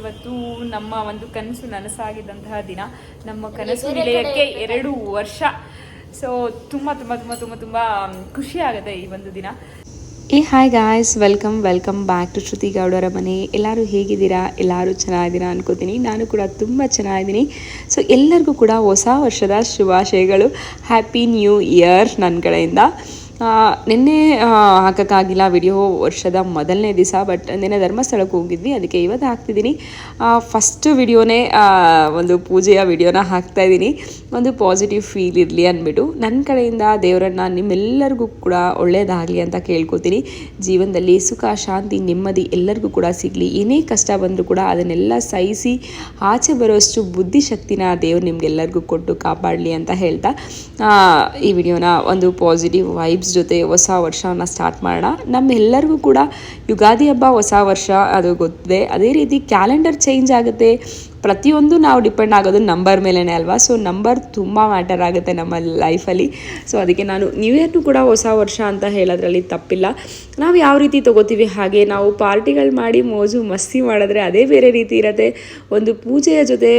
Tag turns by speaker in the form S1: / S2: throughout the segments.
S1: ಇವತ್ತು ನಮ್ಮ ಒಂದು ಕನಸು ನನಸಾಗಿದ್ದಂತಹ ದಿನ. ನಮ್ಮ ಕನಸು ನಿಲಯಕ್ಕೆ ಎರಡು ವರ್ಷ. ಸೊ ತುಂಬ ತುಂಬ ತುಂಬ ತುಂಬ ತುಂಬ ಖುಷಿ ಆಗುತ್ತೆ ಈ ಒಂದು ದಿನ.
S2: ಏ hi guys welcome welcome back to Shruti ಗೌಡರ ಮನೆ. ಎಲ್ಲರೂ ಹೇಗಿದ್ದೀರಾ? ಎಲ್ಲರೂ ಚೆನ್ನಾಗಿದ್ದೀರಾ ಅನ್ಕೋತೀನಿ. ನಾನು ಕೂಡ ತುಂಬ ಚೆನ್ನಾಗಿದ್ದೀನಿ. ಸೊ ಎಲ್ಲರಿಗೂ ಕೂಡ ಹೊಸ ವರ್ಷದ ಶುಭಾಶಯಗಳು. ಹ್ಯಾಪಿ ನ್ಯೂ ಇಯರ್ ನನ್ನ ಕಡೆಯಿಂದ. ನಿನ್ನೆ ಹಾಕೋಕ್ಕಾಗಿಲ್ಲ ವಿಡಿಯೋ ವರ್ಷದ ಮೊದಲನೇ ದಿವಸ, ಬಟ್ ನಿನ್ನೆ ಧರ್ಮಸ್ಥಳಕ್ಕೆ ಹೋಗಿದ್ವಿ, ಅದಕ್ಕೆ ಇವತ್ತು ಹಾಕ್ತಿದ್ದೀನಿ. ಫಸ್ಟ್ ವಿಡಿಯೋನೇ ಒಂದು ಪೂಜೆಯ ವಿಡಿಯೋನ ಹಾಕ್ತಾ ಇದ್ದೀನಿ. ಒಂದು ಪಾಸಿಟಿವ್ ಫೀಲ್ ಇರಲಿ ಅಂದ್ಬಿಟ್ಟು ನನ್ನ ಕಡೆಯಿಂದ ದೇವರನ್ನ ನಿಮ್ಮೆಲ್ಲರಿಗೂ ಕೂಡ ಒಳ್ಳೆಯದಾಗಲಿ ಅಂತ ಕೇಳ್ಕೊತೀನಿ. ಜೀವನದಲ್ಲಿ ಸುಖ, ಶಾಂತಿ, ನೆಮ್ಮದಿ ಎಲ್ಲರಿಗೂ ಕೂಡ ಸಿಗಲಿ. ಏನೇ ಕಷ್ಟ ಬಂದರೂ ಕೂಡ ಅದನ್ನೆಲ್ಲ ಸಹಿಸಿ, ಆಚೆ ಬರೋಷ್ಟು ಬುದ್ಧಿಶಕ್ತಿನ ದೇವರು ನಿಮ್ಗೆಲ್ಲರಿಗೂ ಕೊಟ್ಟು ಕಾಪಾಡಲಿ ಅಂತ ಹೇಳ್ತಾ ಈ ವಿಡಿಯೋನ ಒಂದು ಪಾಸಿಟಿವ್ ವೈಬ್ಸ್ ಜೊತೆ ಹೊಸ ವರ್ಷವನ್ನು ಸ್ಟಾರ್ಟ್ ಮಾಡೋಣ. ನಮ್ಮೆಲ್ಲರಿಗೂ ಕೂಡ ಯುಗಾದಿ ಹಬ್ಬ ಹೊಸ ವರ್ಷ ಅದು ಗೊತ್ತಿದೆ. ಅದೇ ರೀತಿ ಕ್ಯಾಲೆಂಡರ್ ಚೇಂಜ್ ಆಗುತ್ತೆ. ಪ್ರತಿಯೊಂದು ನಾವು ಡಿಪೆಂಡ್ ಆಗೋದು ನಂಬರ್ ಮೇಲೇ ಅಲ್ವಾ? ಸೊ ನಂಬರ್ ತುಂಬ ಮ್ಯಾಟರ್ ಆಗುತ್ತೆ ನಮ್ಮ ಲೈಫಲ್ಲಿ. ಸೊ ಅದಕ್ಕೆ ನಾನು ನ್ಯೂ ಇಯರ್ನು ಕೂಡ ಹೊಸ ವರ್ಷ ಅಂತ ಹೇಳೋದ್ರಲ್ಲಿ ತಪ್ಪಿಲ್ಲ. ನಾವು ಯಾವ ರೀತಿ ತಗೋತೀವಿ? ಹಾಗೆ ನಾವು ಪಾರ್ಟಿಗಳು ಮಾಡಿ ಮೋಜು ಮಸ್ತಿ ಮಾಡಿದ್ರೆ ಅದೇ ಬೇರೆ ರೀತಿ ಇರುತ್ತೆ. ಒಂದು ಪೂಜೆಯ ಜೊತೆ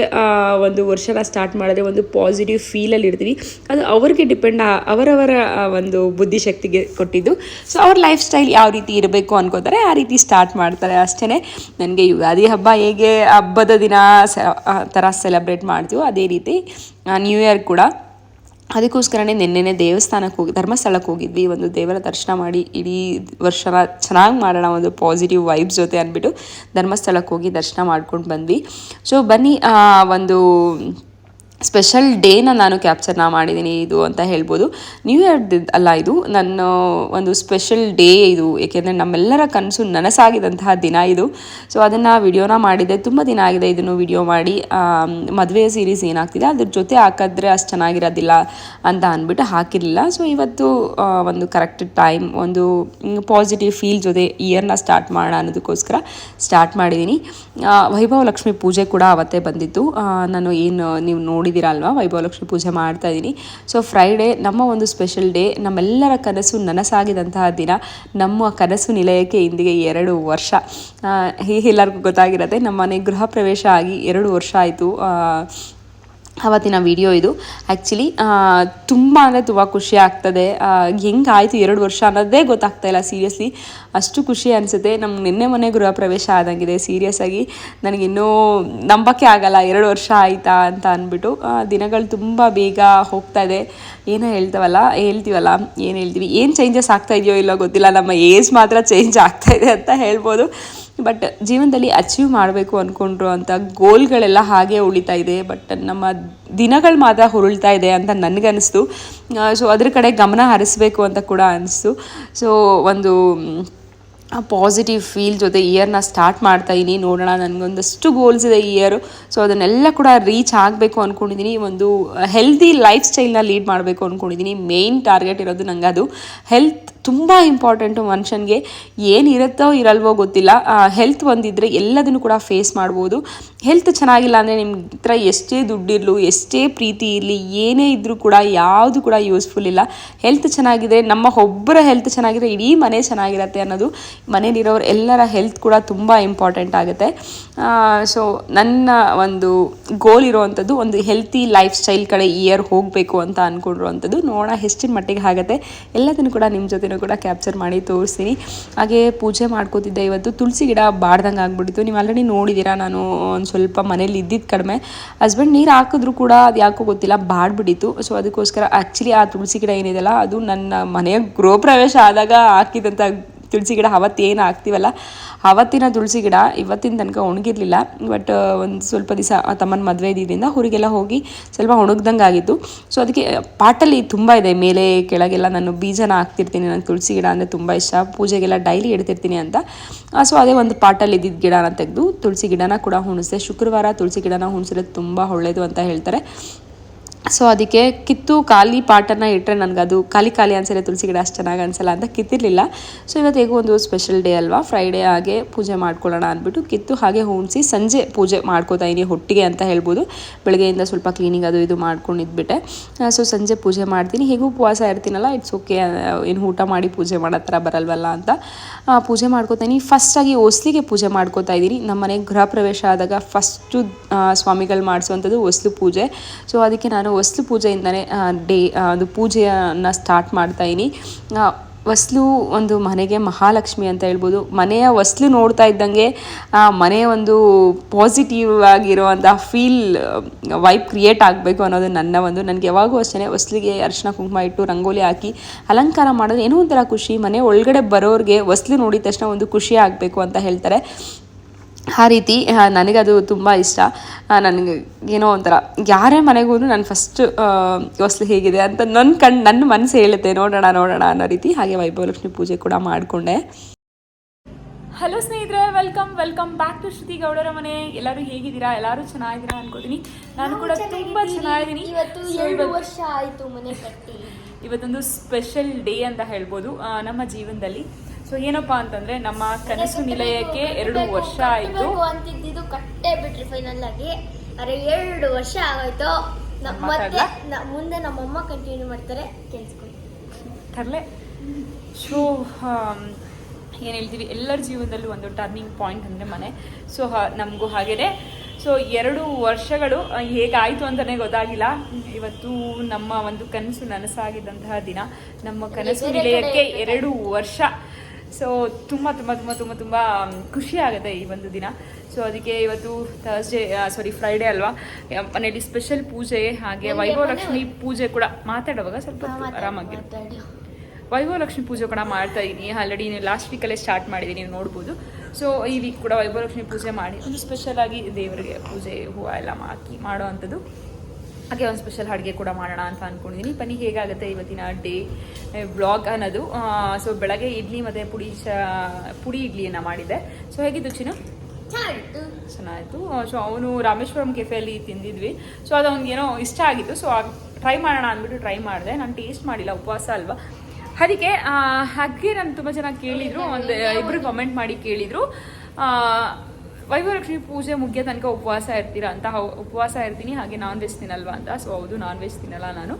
S2: ಒಂದು ವರ್ಷನ ಸ್ಟಾರ್ಟ್ ಮಾಡಿದ್ರೆ ಒಂದು ಪಾಸಿಟಿವ್ ಫೀಲಲ್ಲಿ ಇರ್ತೀವಿ. ಅದು ಅವ್ರಿಗೆ ಡಿಪೆಂಡ್ ಅವರವರ ಒಂದು ಬುದ್ಧಿಶಕ್ತಿಗೆ ಕೊಟ್ಟಿದ್ದು. ಸೊ ಅವ್ರ ಲೈಫ್ ಸ್ಟೈಲ್ ಯಾವ ರೀತಿ ಇರಬೇಕು ಅನ್ಕೋತಾರೆ, ಆ ರೀತಿ ಸ್ಟಾರ್ಟ್ ಮಾಡ್ತಾರೆ ಅಷ್ಟೇ ನನಗೆ ಯುಗಾದಿ ಹಬ್ಬ ಹೇಗೆ ಹಬ್ಬದ ದಿನ ಥರ ಸೆಲೆಬ್ರೇಟ್ ಮಾಡ್ತೀವೋ ಅದೇ ರೀತಿ ನ್ಯೂ ಇಯರ್ ಕೂಡ. ಅದಕ್ಕೋಸ್ಕರನೇ ನಿನ್ನೆನೆ ದೇವಸ್ಥಾನಕ್ಕೆ ಹೋಗಿ, ಧರ್ಮಸ್ಥಳಕ್ಕೆ ಹೋಗಿದ್ವಿ. ಒಂದು ದೇವರ ದರ್ಶನ ಮಾಡಿ, ಇಡೀ ವರ್ಷನ ಚೆನ್ನಾಗಿ ಮಾಡೋಣ, ಒಂದು ಪಾಸಿಟಿವ್ ವೈಬ್ಸ್ ಜೊತೆ ಅಂದ್ಬಿಟ್ಟು ಧರ್ಮಸ್ಥಳಕ್ಕೆ ಹೋಗಿ ದರ್ಶನ ಮಾಡ್ಕೊಂಡು ಬಂದ್ವಿ. ಸೊ ಬನ್ನಿ ಒಂದು ಸ್ಪೆಷಲ್ ಡೇನ ನಾನು ಕ್ಯಾಪ್ಚರ್ನ ಮಾಡಿದ್ದೀನಿ ಇದು ಅಂತ ಹೇಳ್ಬೋದು. ನ್ಯೂ ಇಯರ್ ಅಲ್ಲ, ಇದು ನನ್ನ ಒಂದು ಸ್ಪೆಷಲ್ ಡೇ ಇದು, ಏಕೆಂದರೆ ನಮ್ಮೆಲ್ಲರ ಕನಸು ನನಸಾಗಿದಂತಹ ದಿನ ಇದು. ಸೊ ಅದನ್ನು ವಿಡಿಯೋನ ಮಾಡಿದೆ, ತುಂಬ ದಿನ ಆಗಿದೆ ಇದನ್ನು ವಿಡಿಯೋ ಮಾಡಿ. ಮದುವೆ ಸೀರೀಸ್ ಏನಾಗ್ತಿದೆ, ಅದ್ರ ಜೊತೆ ಹಾಕಿದ್ರೆ ಅಷ್ಟು ಚೆನ್ನಾಗಿರೋದಿಲ್ಲ ಅಂತ ಅಂದ್ಬಿಟ್ಟು ಹಾಕಿರಲಿಲ್ಲ. ಸೊ ಇವತ್ತು ಒಂದು ಕರೆಕ್ಟ್ ಟೈಮ್ ಒಂದು ಪಾಸಿಟಿವ್ ಫೀಲ್ ಜೊತೆ ಇಯರ್ನ ಸ್ಟಾರ್ಟ್ ಮಾಡೋಣ ಅನ್ನೋದಕ್ಕೋಸ್ಕರ ಸ್ಟಾರ್ಟ್ ಮಾಡಿದ್ದೀನಿ. ವೈಭವ ಲಕ್ಷ್ಮಿ ಪೂಜೆ ಕೂಡ ಅವತ್ತೇ ಬಂದಿತ್ತು. ನಾನು ಏನು, ನೀವು ನೋಡಿದ್ದೀರಾ ಅಲ್ವಾ ವೈಭವಲಕ್ಷ್ಮಿ ಪೂಜೆ ಮಾಡ್ತಾ ಇದ್ದೀನಿ ಸೊ ಫ್ರೈಡೇ ನಮ್ಮ ಒಂದು ಸ್ಪೆಷಲ್ ಡೇ ನಮ್ಮೆಲ್ಲರ ಕನಸು ನನಸಾಗಿದಂತಹ ದಿನ, ನಮ್ಮ ಕನಸು ನಿಲಯಕ್ಕೆ ಇಂದಿಗೆ ಎರಡು ವರ್ಷ. ಎಲ್ಲರಿಗೂ ಗೊತ್ತಾಗಿರುತ್ತೆ ನಮ್ಮ ಮನೆ ಗೃಹ ಪ್ರವೇಶ ಆಗಿ ಎರಡು ವರ್ಷ ಆಯಿತು. ಅವತ್ತಿನ ವಿಡಿಯೋ ಇದು. ಆ್ಯಕ್ಚುಲಿ ತುಂಬ ಅಂದರೆ ತುಂಬ ಖುಷಿ ಆಗ್ತದೆ. ಹೆಂಗಾಯಿತು ಎರಡು ವರ್ಷ ಅನ್ನೋದೇ ಗೊತ್ತಾಗ್ತಾ ಇಲ್ಲ ಸೀರಿಯಸ್ಲಿ ಅಷ್ಟು ಖುಷಿ ಅನಿಸುತ್ತೆ. ನಮ್ಗೆ ನಿನ್ನೆ ಮೊನ್ನೆ ಗೃಹ ಪ್ರವೇಶ ಆದಂಗಿದೆ. ಸೀರಿಯಸ್ ಆಗಿ ನನಗಿನ್ನೂ ನಂಬಕ್ಕೆ ಆಗಲ್ಲ, ಎರಡು ವರ್ಷ ಆಯಿತಾ ಅಂತ ಅಂದ್ಬಿಟ್ಟು. ದಿನಗಳು ತುಂಬ ಬೇಗ ಹೋಗ್ತಾ ಇದೆ. ಏನೋ ಹೇಳ್ತವಲ್ಲ, ಹೇಳ್ತೀವಲ್ಲ, ಏನು ಹೇಳ್ತೀವಿ? ಏನು ಚೇಂಜಸ್ ಆಗ್ತಾ ಇದೆಯೋ ಇಲ್ಲೋ ಗೊತ್ತಿಲ್ಲ. ನಮ್ಮ ಏಜ್ ಮಾತ್ರ ಚೇಂಜ್ ಆಗ್ತಾ ಇದೆ ಅಂತ ಹೇಳ್ಬೋದು. ಬಟ್ ಜೀವನದಲ್ಲಿ ಅಚೀವ್ ಮಾಡಬೇಕು ಅಂದ್ಕೊಂಡ್ರು ಅಂತ ಗೋಲ್ಗಳೆಲ್ಲ ಹಾಗೆ ಉಳಿತಾ ಇದೆ. ಬಟ್ ನಮ್ಮ ದಿನಗಳು ಮಾತ್ರ ಹುರುಳ್ತಾ ಇದೆ ಅಂತ ನನಗನ್ನಿಸ್ತು ಸೊ ಅದ್ರ ಕಡೆ ಗಮನ ಹರಿಸ್ಬೇಕು ಅಂತ ಕೂಡ ಅನಿಸ್ತು. ಸೊ ಒಂದು ಪಾಸಿಟಿವ್ ಫೀಲ್ ಜೊತೆ ಇಯರ್ನ ಸ್ಟಾರ್ಟ್ ಮಾಡ್ತಾ ಇದ್ದೀನಿ ನೋಡೋಣ, ನನಗೊಂದಷ್ಟು ಗೋಲ್ಸ್ ಇದೆ ಇಯರು ಸೊ ಅದನ್ನೆಲ್ಲ ಕೂಡ ರೀಚ್ ಆಗಬೇಕು ಅಂದ್ಕೊಂಡಿದ್ದೀನಿ ಒಂದು ಹೆಲ್ದಿ ಲೈಫ್ ಸ್ಟೈಲ್ನ ಲೀಡ್ ಮಾಡಬೇಕು ಅಂದ್ಕೊಂಡಿದ್ದೀನಿ ಮೇಯ್ನ್ ಟಾರ್ಗೆಟ್ ಇರೋದು ನನಗೆ ಅದು ಹೆಲ್ತ್ ತುಂಬ ಇಂಪಾರ್ಟೆಂಟು ಮನುಷ್ಯನಿಗೆ ಏನಿರುತ್ತೋ ಇರಲ್ವೋ ಗೊತ್ತಿಲ್ಲ. ಹೆಲ್ತ್ ಒಂದಿದ್ದರೆ ಎಲ್ಲದನ್ನು ಕೂಡ ಫೇಸ್ ಮಾಡ್ಬೋದು. ಹೆಲ್ತ್ ಚೆನ್ನಾಗಿಲ್ಲ ಅಂದರೆ ನಿಮ್ಮ ಹತ್ರ ಎಷ್ಟೇ ದುಡ್ಡಿರಲು, ಎಷ್ಟೇ ಪ್ರೀತಿ ಇರಲಿ, ಏನೇ ಇದ್ದರೂ ಕೂಡ ಯಾವುದು ಕೂಡ ಯೂಸ್ಫುಲ್ ಇಲ್ಲ. ಹೆಲ್ತ್ ಚೆನ್ನಾಗಿದೆ ನಮ್ಮ ಒಬ್ಬರ ಹೆಲ್ತ್ ಚೆನ್ನಾಗಿದ್ರೆ ಇಡೀ ಮನೆ ಚೆನ್ನಾಗಿರತ್ತೆ ಅನ್ನೋದು ಮನೇಲಿರೋರು ಎಲ್ಲರ ಹೆಲ್ತ್ ಕೂಡ ತುಂಬ ಇಂಪಾರ್ಟೆಂಟ್ ಆಗುತ್ತೆ. ಸೊ ನನ್ನ ಒಂದು ಗೋಲ್ ಇರುವಂಥದ್ದು ಒಂದು ಹೆಲ್ತಿ ಲೈಫ್ ಸ್ಟೈಲ್ ಕಡೆ ಇಯರ್ ಹೋಗಬೇಕು ಅಂತ ಅಂದ್ಕೊಂಡಿರುವಂಥದ್ದು ನೋಡೋಣ ಎಷ್ಟಿನ ಮಟ್ಟಿಗೆ ಆಗುತ್ತೆ. ಎಲ್ಲದನ್ನು ಕೂಡ ನಿಮ್ಮ ಕೂಡ ಕ್ಯಾಪ್ಚರ್ ಮಾಡಿ ತೋರಿಸ್ತೀನಿ. ಹಾಗೆ ಪೂಜೆ ಮಾಡ್ಕೋತಿದ್ದೆ ಇವತ್ತು. ತುಳಸಿ ಗಿಡ ಬಾಡ್ದಂಗೆ ಆಗ್ಬಿಡ್ತು ನೀವು ಆಲ್ರೆಡಿ ನೋಡಿದ್ದೀರಾ ನಾನು ಒಂದು ಸ್ವಲ್ಪ ಮನೇಲಿ ಇದ್ದಿದ್ದು ಕಡಿಮೆ. ಹಸ್ಬೆಂಡ್ ನೀರು ಹಾಕಿದ್ರು ಕೂಡ ಅದು ಯಾಕೋ ಗೊತ್ತಿಲ್ಲ ಬಾಡ್ಬಿಟ್ಟಿತ್ತು ಸೊ ಅದಕ್ಕೋಸ್ಕರ ಆ್ಯಕ್ಚುಲಿ ಆ ತುಳಸಿ ಗಿಡ ಏನಿದೆಯಲ್ಲ, ಅದು ನನ್ನ ಮನೆಯ ಗೃಹ ಪ್ರವೇಶ ಆದಾಗ ಹಾಕಿದಂಥ ತುಳಸಿ ಗಿಡ ಅವತ್ತೇನು ಹಾಕ್ತೀವಲ್ಲ, ಅವತ್ತಿನ ತುಳಸಿ ಗಿಡ ಇವತ್ತಿನ ತನಕ ಒಣಗಿರಲಿಲ್ಲ. ಬಟ್ ಒಂದು ಸ್ವಲ್ಪ ದಿವಸ ತಮ್ಮನ ಮದುವೆ ಇದ್ದಿದ್ದರಿಂದ ಹುರಿಗೆಲ್ಲ ಹೋಗಿ ಸ್ವಲ್ಪ ಒಣಗ್ದಂಗೆ ಆಗಿತ್ತು. ಸೊ ಅದಕ್ಕೆ ಪಾಟಲ್ಲಿ ತುಂಬ ಇದೆ. ಮೇಲೆ ಕೆಳಗೆಲ್ಲ ನಾನು ಬೀಜನ ಹಾಕ್ತಿರ್ತೀನಿ. ನನಗೆ ತುಳಸಿ ಗಿಡ ಅಂದರೆ ತುಂಬ ಇಷ್ಟ. ಪೂಜೆಗೆಲ್ಲ ಡೈಲಿ ಇಡ್ತಿರ್ತೀನಿ ಅಂತ. ಸೊ ಅದೇ ಒಂದು ಪಾಟಲ್ಲಿ ಇದ್ದಿದ್ದ ಗಿಡನ ತೆಗೆದು ತುಳಸಿ ಗಿಡನ ಕೂಡ ಹುಣಿಸಿದೆ ಶುಕ್ರವಾರ ತುಳಸಿ ಗಿಡನ ಹುಣಿಸಿರೋದು ತುಂಬ ಒಳ್ಳೆಯದು ಅಂತ ಹೇಳ್ತಾರೆ. ಸೊ ಅದಕ್ಕೆ ಕಿತ್ತು ಖಾಲಿ ಪಾಟನ್ನು ಇಟ್ಟರೆ ನನಗೆ ಅದು ಖಾಲಿ ಖಾಲಿ ಅನ್ಸಲ್ಲ ತುಳಸಿ ಗಿಡ ಅಷ್ಟು ಚೆನ್ನಾಗಿ ಅನ್ಸಲ್ಲ ಅಂತ ಕಿತ್ತಿರಲಿಲ್ಲ. ಸೊ ಇವತ್ತು ಹೇಗೂ ಒಂದು ಸ್ಪೆಷಲ್ ಡೇ ಅಲ್ವಾ? ಫ್ರೈಡೇ ಹಾಗೆ ಪೂಜೆ ಮಾಡ್ಕೊಳ್ಳೋಣ ಅಂದ್ಬಿಟ್ಟು ಕಿತ್ತು ಹಾಗೆ ಹೂಣಿಸಿ ಸಂಜೆ ಪೂಜೆ ಮಾಡ್ಕೋತಾ ಇದೀನಿ ಹೊಟ್ಟಿಗೆ ಅಂತ ಹೇಳ್ಬೋದು. ಬೆಳಗ್ಗೆಯಿಂದ ಸ್ವಲ್ಪ ಕ್ಲೀನಿಂಗ್ ಅದು ಇದು ಮಾಡ್ಕೊಂಡಿದ್ಬಿಟ್ಟೆ ಸೊ ಸಂಜೆ ಪೂಜೆ ಮಾಡ್ತೀನಿ. ಹೇಗೂ ಉಪವಾಸ ಇರ್ತೀನಲ್ಲ ಇಟ್ಸ್ ಓಕೆ ಏನು ಊಟ ಮಾಡಿ ಪೂಜೆ ಮಾಡೋ ಥರ ಬರಲ್ವಲ್ಲ ಅಂತ. ಪೂಜೆ ಪೂಜೆ ಮಾಡ್ಕೋತೀನಿ ಫಸ್ಟಾಗಿ ಒಸ್ಲಿಗೆ ಪೂಜೆ ಮಾಡ್ಕೋತಾ ಇದ್ದೀನಿ ನಮ್ಮ ಮನೆಗೆ ಗೃಹ ಪ್ರವೇಶ ಆದಾಗ ಫಸ್ಟು ಸ್ವಾಮಿಗಳು ಮಾಡಿಸುವಂಥದ್ದು ಹೊಸ್ಲು ಪೂಜೆ. ಸೊ ಅದಕ್ಕೆ ನಾನು ಹೊಸ್ಲು ಪೂಜೆಯಿಂದನೇ ಡೇ ಅದು ಪೂಜೆಯನ್ನು ಸ್ಟಾರ್ಟ್ ಮಾಡ್ತಾಯಿನಿ ಹೊಸ್ಲು ಒಂದು ಮನೆಗೆ ಮಹಾಲಕ್ಷ್ಮಿ ಅಂತ ಹೇಳ್ಬೋದು. ಮನೆಯ ವಸ್ಲು ನೋಡ್ತಾ ಇದ್ದಂಗೆ ಮನೆಯ ಒಂದು ಪಾಸಿಟಿವ್ ಆಗಿರುವಂಥ ಫೀಲ್ ವೈಬ್ ಕ್ರಿಯೇಟ್ ಆಗಬೇಕು ಅನ್ನೋದು ನನ್ನ ಒಂದು, ನನಗೆ ಯಾವಾಗೂ ಅಷ್ಟೇ ಹೊಸ್ಲಿಗೆ ಅರಿಶಿನ ಕುಂಕುಮ ಇಟ್ಟು ರಂಗೋಲಿ ಹಾಕಿ ಅಲಂಕಾರ ಮಾಡಿದ್ರೆ ಏನೋ ಒಂಥರ ಖುಷಿ. ಮನೆ ಒಳಗಡೆ ಬರೋರಿಗೆ ಹೊಸ್ಲು ನೋಡಿದ ತಕ್ಷಣ ಒಂದು ಖುಷಿ ಆಗಬೇಕು ಅಂತ ಹೇಳ್ತಾರೆ. ಆ ರೀತಿ ನನಗದು ತುಂಬ ಇಷ್ಟ. ನನಗೆ ಏನೋ ಒಂಥರ ಯಾರೇ ಮನೆಗೂ ಹೋದ್ರು ನಾನು ಫಸ್ಟ್ ಹೊಸ್ಲು ಹೇಗಿದೆ ಅಂತ ನನ್ನ ಕಣ್ಣು ನನ್ನ ಮನಸ್ಸು ಹೇಳುತ್ತೆ ನೋಡೋಣ ನೋಡೋಣ ಅನ್ನೋ ರೀತಿ ಹಾಗೆ ವೈಭವಲಕ್ಷ್ಮಿ ಪೂಜೆ ಕೂಡ ಮಾಡಿಕೊಂಡೆ.
S1: ಹಲೋ ಸ್ನೇಹಿತರೆ welcome welcome back to Shruti ಗೌಡರ ಮನೆ. ಎಲ್ಲರೂ ಹೇಗಿದ್ದೀರಾ? ಎಲ್ಲರೂ ಚೆನ್ನಾಗಿದ್ದೀರಾ ಅನ್ಕೋತೀನಿ. ನಾನು ಕೂಡ ತುಂಬ ಚೆನ್ನಾಗಿದ್ದೀನಿ.
S3: ಇವತ್ತು
S1: So,
S3: ಎರಡು
S1: ಇವತ್ತು-
S3: ವರ್ಷ ಆಯಿತು ಮನೆ ಕಟ್ಟಿ.
S1: ಇವತ್ತೊಂದು ಸ್ಪೆಷಲ್ ಡೇ ಅಂತ ಹೇಳ್ಬೋದು ನಮ್ಮ ಜೀವನದಲ್ಲಿ. ಸೊ ಏನಪ್ಪಾ ಅಂತಂದ್ರೆ ನಮ್ಮ ಕನಸು ನಿಲಯಕ್ಕೆ ಎರಡು ವರ್ಷ ಆಯ್ತು.
S3: ಅಂತಿದ್ದು ಕಟ್ಟೆ ಬಿಟ್ರಿ ಫೈನಲ್ ಆಗಿ. ಅರೆ ಎರಡು ವರ್ಷ ಆಗೋಯ್ತು. ಮತ್ತೆ? ಮುಂದೆ ನಮ್ಮಮ್ಮ ಕಂಟಿನ್ಯೂ ಮಾಡ್ತಾರೆ ಕೆಲ್ಸಕ್ಕೆ
S1: ತರಲೆ. ಸೊ ಏನು ಹೇಳ್ತೀವಿ? ಎಲ್ಲರ ಜೀವನದಲ್ಲೂ ಒಂದು ಟರ್ನಿಂಗ್ ಪಾಯಿಂಟ್ ಅಂದ್ರೆ ಮನೆ. ಸೊ ನಮಗೂ ಹಾಗೇನೆ. ಸೊ ಎರಡು ವರ್ಷಗಳು ಹೇಗಾಯ್ತು ಅಂತಲೇ ಗೊತ್ತಾಗಿಲ್ಲ. ಇವತ್ತು ನಮ್ಮ ಒಂದು ಕನಸು ನನಸಾಗಿದ್ದಂತಹ ದಿನ. ನಮ್ಮ ಕನಸು ನಿಲಯಕ್ಕೆ ಎರಡು ವರ್ಷ. ಸೊ ತುಂಬ ತುಂಬ ತುಂಬ ತುಂಬ ತುಂಬ ಖುಷಿ ಆಗುತ್ತೆ ಈ ಒಂದು ದಿನ. ಸೊ ಅದಕ್ಕೆ ಇವತ್ತು ಥರ್ಸ್ಡೇ ಸಾರಿ ಫ್ರೈಡೇ ಅಲ್ವಾ? ಮನೆಯಲ್ಲಿ ಮನೇಲಿ ಸ್ಪೆಷಲ್ ಪೂಜೆ ಹಾಗೆ ವೈಭವ ಲಕ್ಷ್ಮಿ ಪೂಜೆ ಕೂಡ ಮಾತಾಡುವಾಗ ಸ್ವಲ್ಪ ಆರಾಮಾಗಿ ವೈಭವ ಲಕ್ಷ್ಮಿ ಪೂಜೆ ಕೂಡ ಮಾಡ್ತಾ ಇದ್ದೀನಿ. ಆಲ್ರೆಡಿ ಲಾಸ್ಟ್ ವೀಕಲ್ಲೇ ಸ್ಟಾರ್ಟ್ ಮಾಡಿದ್ದೀನಿ ನೀವು ನೋಡ್ಬೋದು. ಸೊ ಈ ವೀಕ್ ಕೂಡ ವೈಭವ ಲಕ್ಷ್ಮಿ ಪೂಜೆ ಮಾಡಿ ಒಂದು ಸ್ಪೆಷಲ್ ಆಗಿ ದೇವರಿಗೆ ಪೂಜೆ ಹೂವು ಎಲ್ಲ ಹಾಕಿ ಮಾಡೋ ಅಂಥದ್ದು ಹಾಗೆ ಒಂದು ಸ್ಪೆಷಲ್ ಅಡುಗೆ ಕೂಡ ಮಾಡೋಣ ಅಂತ ಅಂದ್ಕೊಂಡಿದ್ದೀನಿ ಬನ್ನಿ ಹೇಗಾಗುತ್ತೆ ಇವತ್ತಿನ ಡೇ ಬ್ಲಾಗ್ ಅನ್ನೋದು. ಸೊ ಬೆಳಗ್ಗೆ ಇಡ್ಲಿ ಮತ್ತು ಪುಡಿ ಚ ಪುಡಿ ಇಡ್ಲಿಯನ್ನು ಮಾಡಿದ್ದೆ. ಸೊ ಹೇಗಿದ್ದು ಚಿನ್ನು?
S3: ಚೆನ್ನಾಗಿತ್ತು.
S1: ಚೆನ್ನಾಯಿತು ಸೊ ಅವನು ರಾಮೇಶ್ವರಂ ಕೆಫೆಯಲ್ಲಿ ತಿಂದಿದ್ವಿ. ಸೊ ಅದು ಅವನಿಗೇನೋ ಇಷ್ಟ ಆಗಿತ್ತು. ಸೊ ಟ್ರೈ ಮಾಡೋಣ ಅಂದ್ಬಿಟ್ಟು ಟ್ರೈ ಮಾಡಿದೆ. ನಾನು ಟೇಸ್ಟ್ ಮಾಡಿಲ್ಲ ಉಪವಾಸ ಅಲ್ವಾ? ಅದಕ್ಕೆ ಹಾಗೆ ನಾನು ತುಂಬ ಜನ ಕೇಳಿದರು. ಒಂದು ಇಬ್ಬರು ಕಮೆಂಟ್ ಮಾಡಿ ಕೇಳಿದರು. ವೈಭವಲಕ್ಷ್ಮಿ ಪೂಜೆ ಮುಗಿಯೋ ತನಕ ಉಪವಾಸ ಇರ್ತೀರಾ ಅಂತ ಉಪವಾಸ ಇರ್ತೀನಿ ಹಾಗೆ ನಾನ್ ವೆಜ್ ತಿನ್ನಲ್ವಾ ಅಂತ. ಸೊ ಹೌದು ನಾನ್ ವೆಜ್ ತಿನ್ನಲ್ಲ ನಾನು.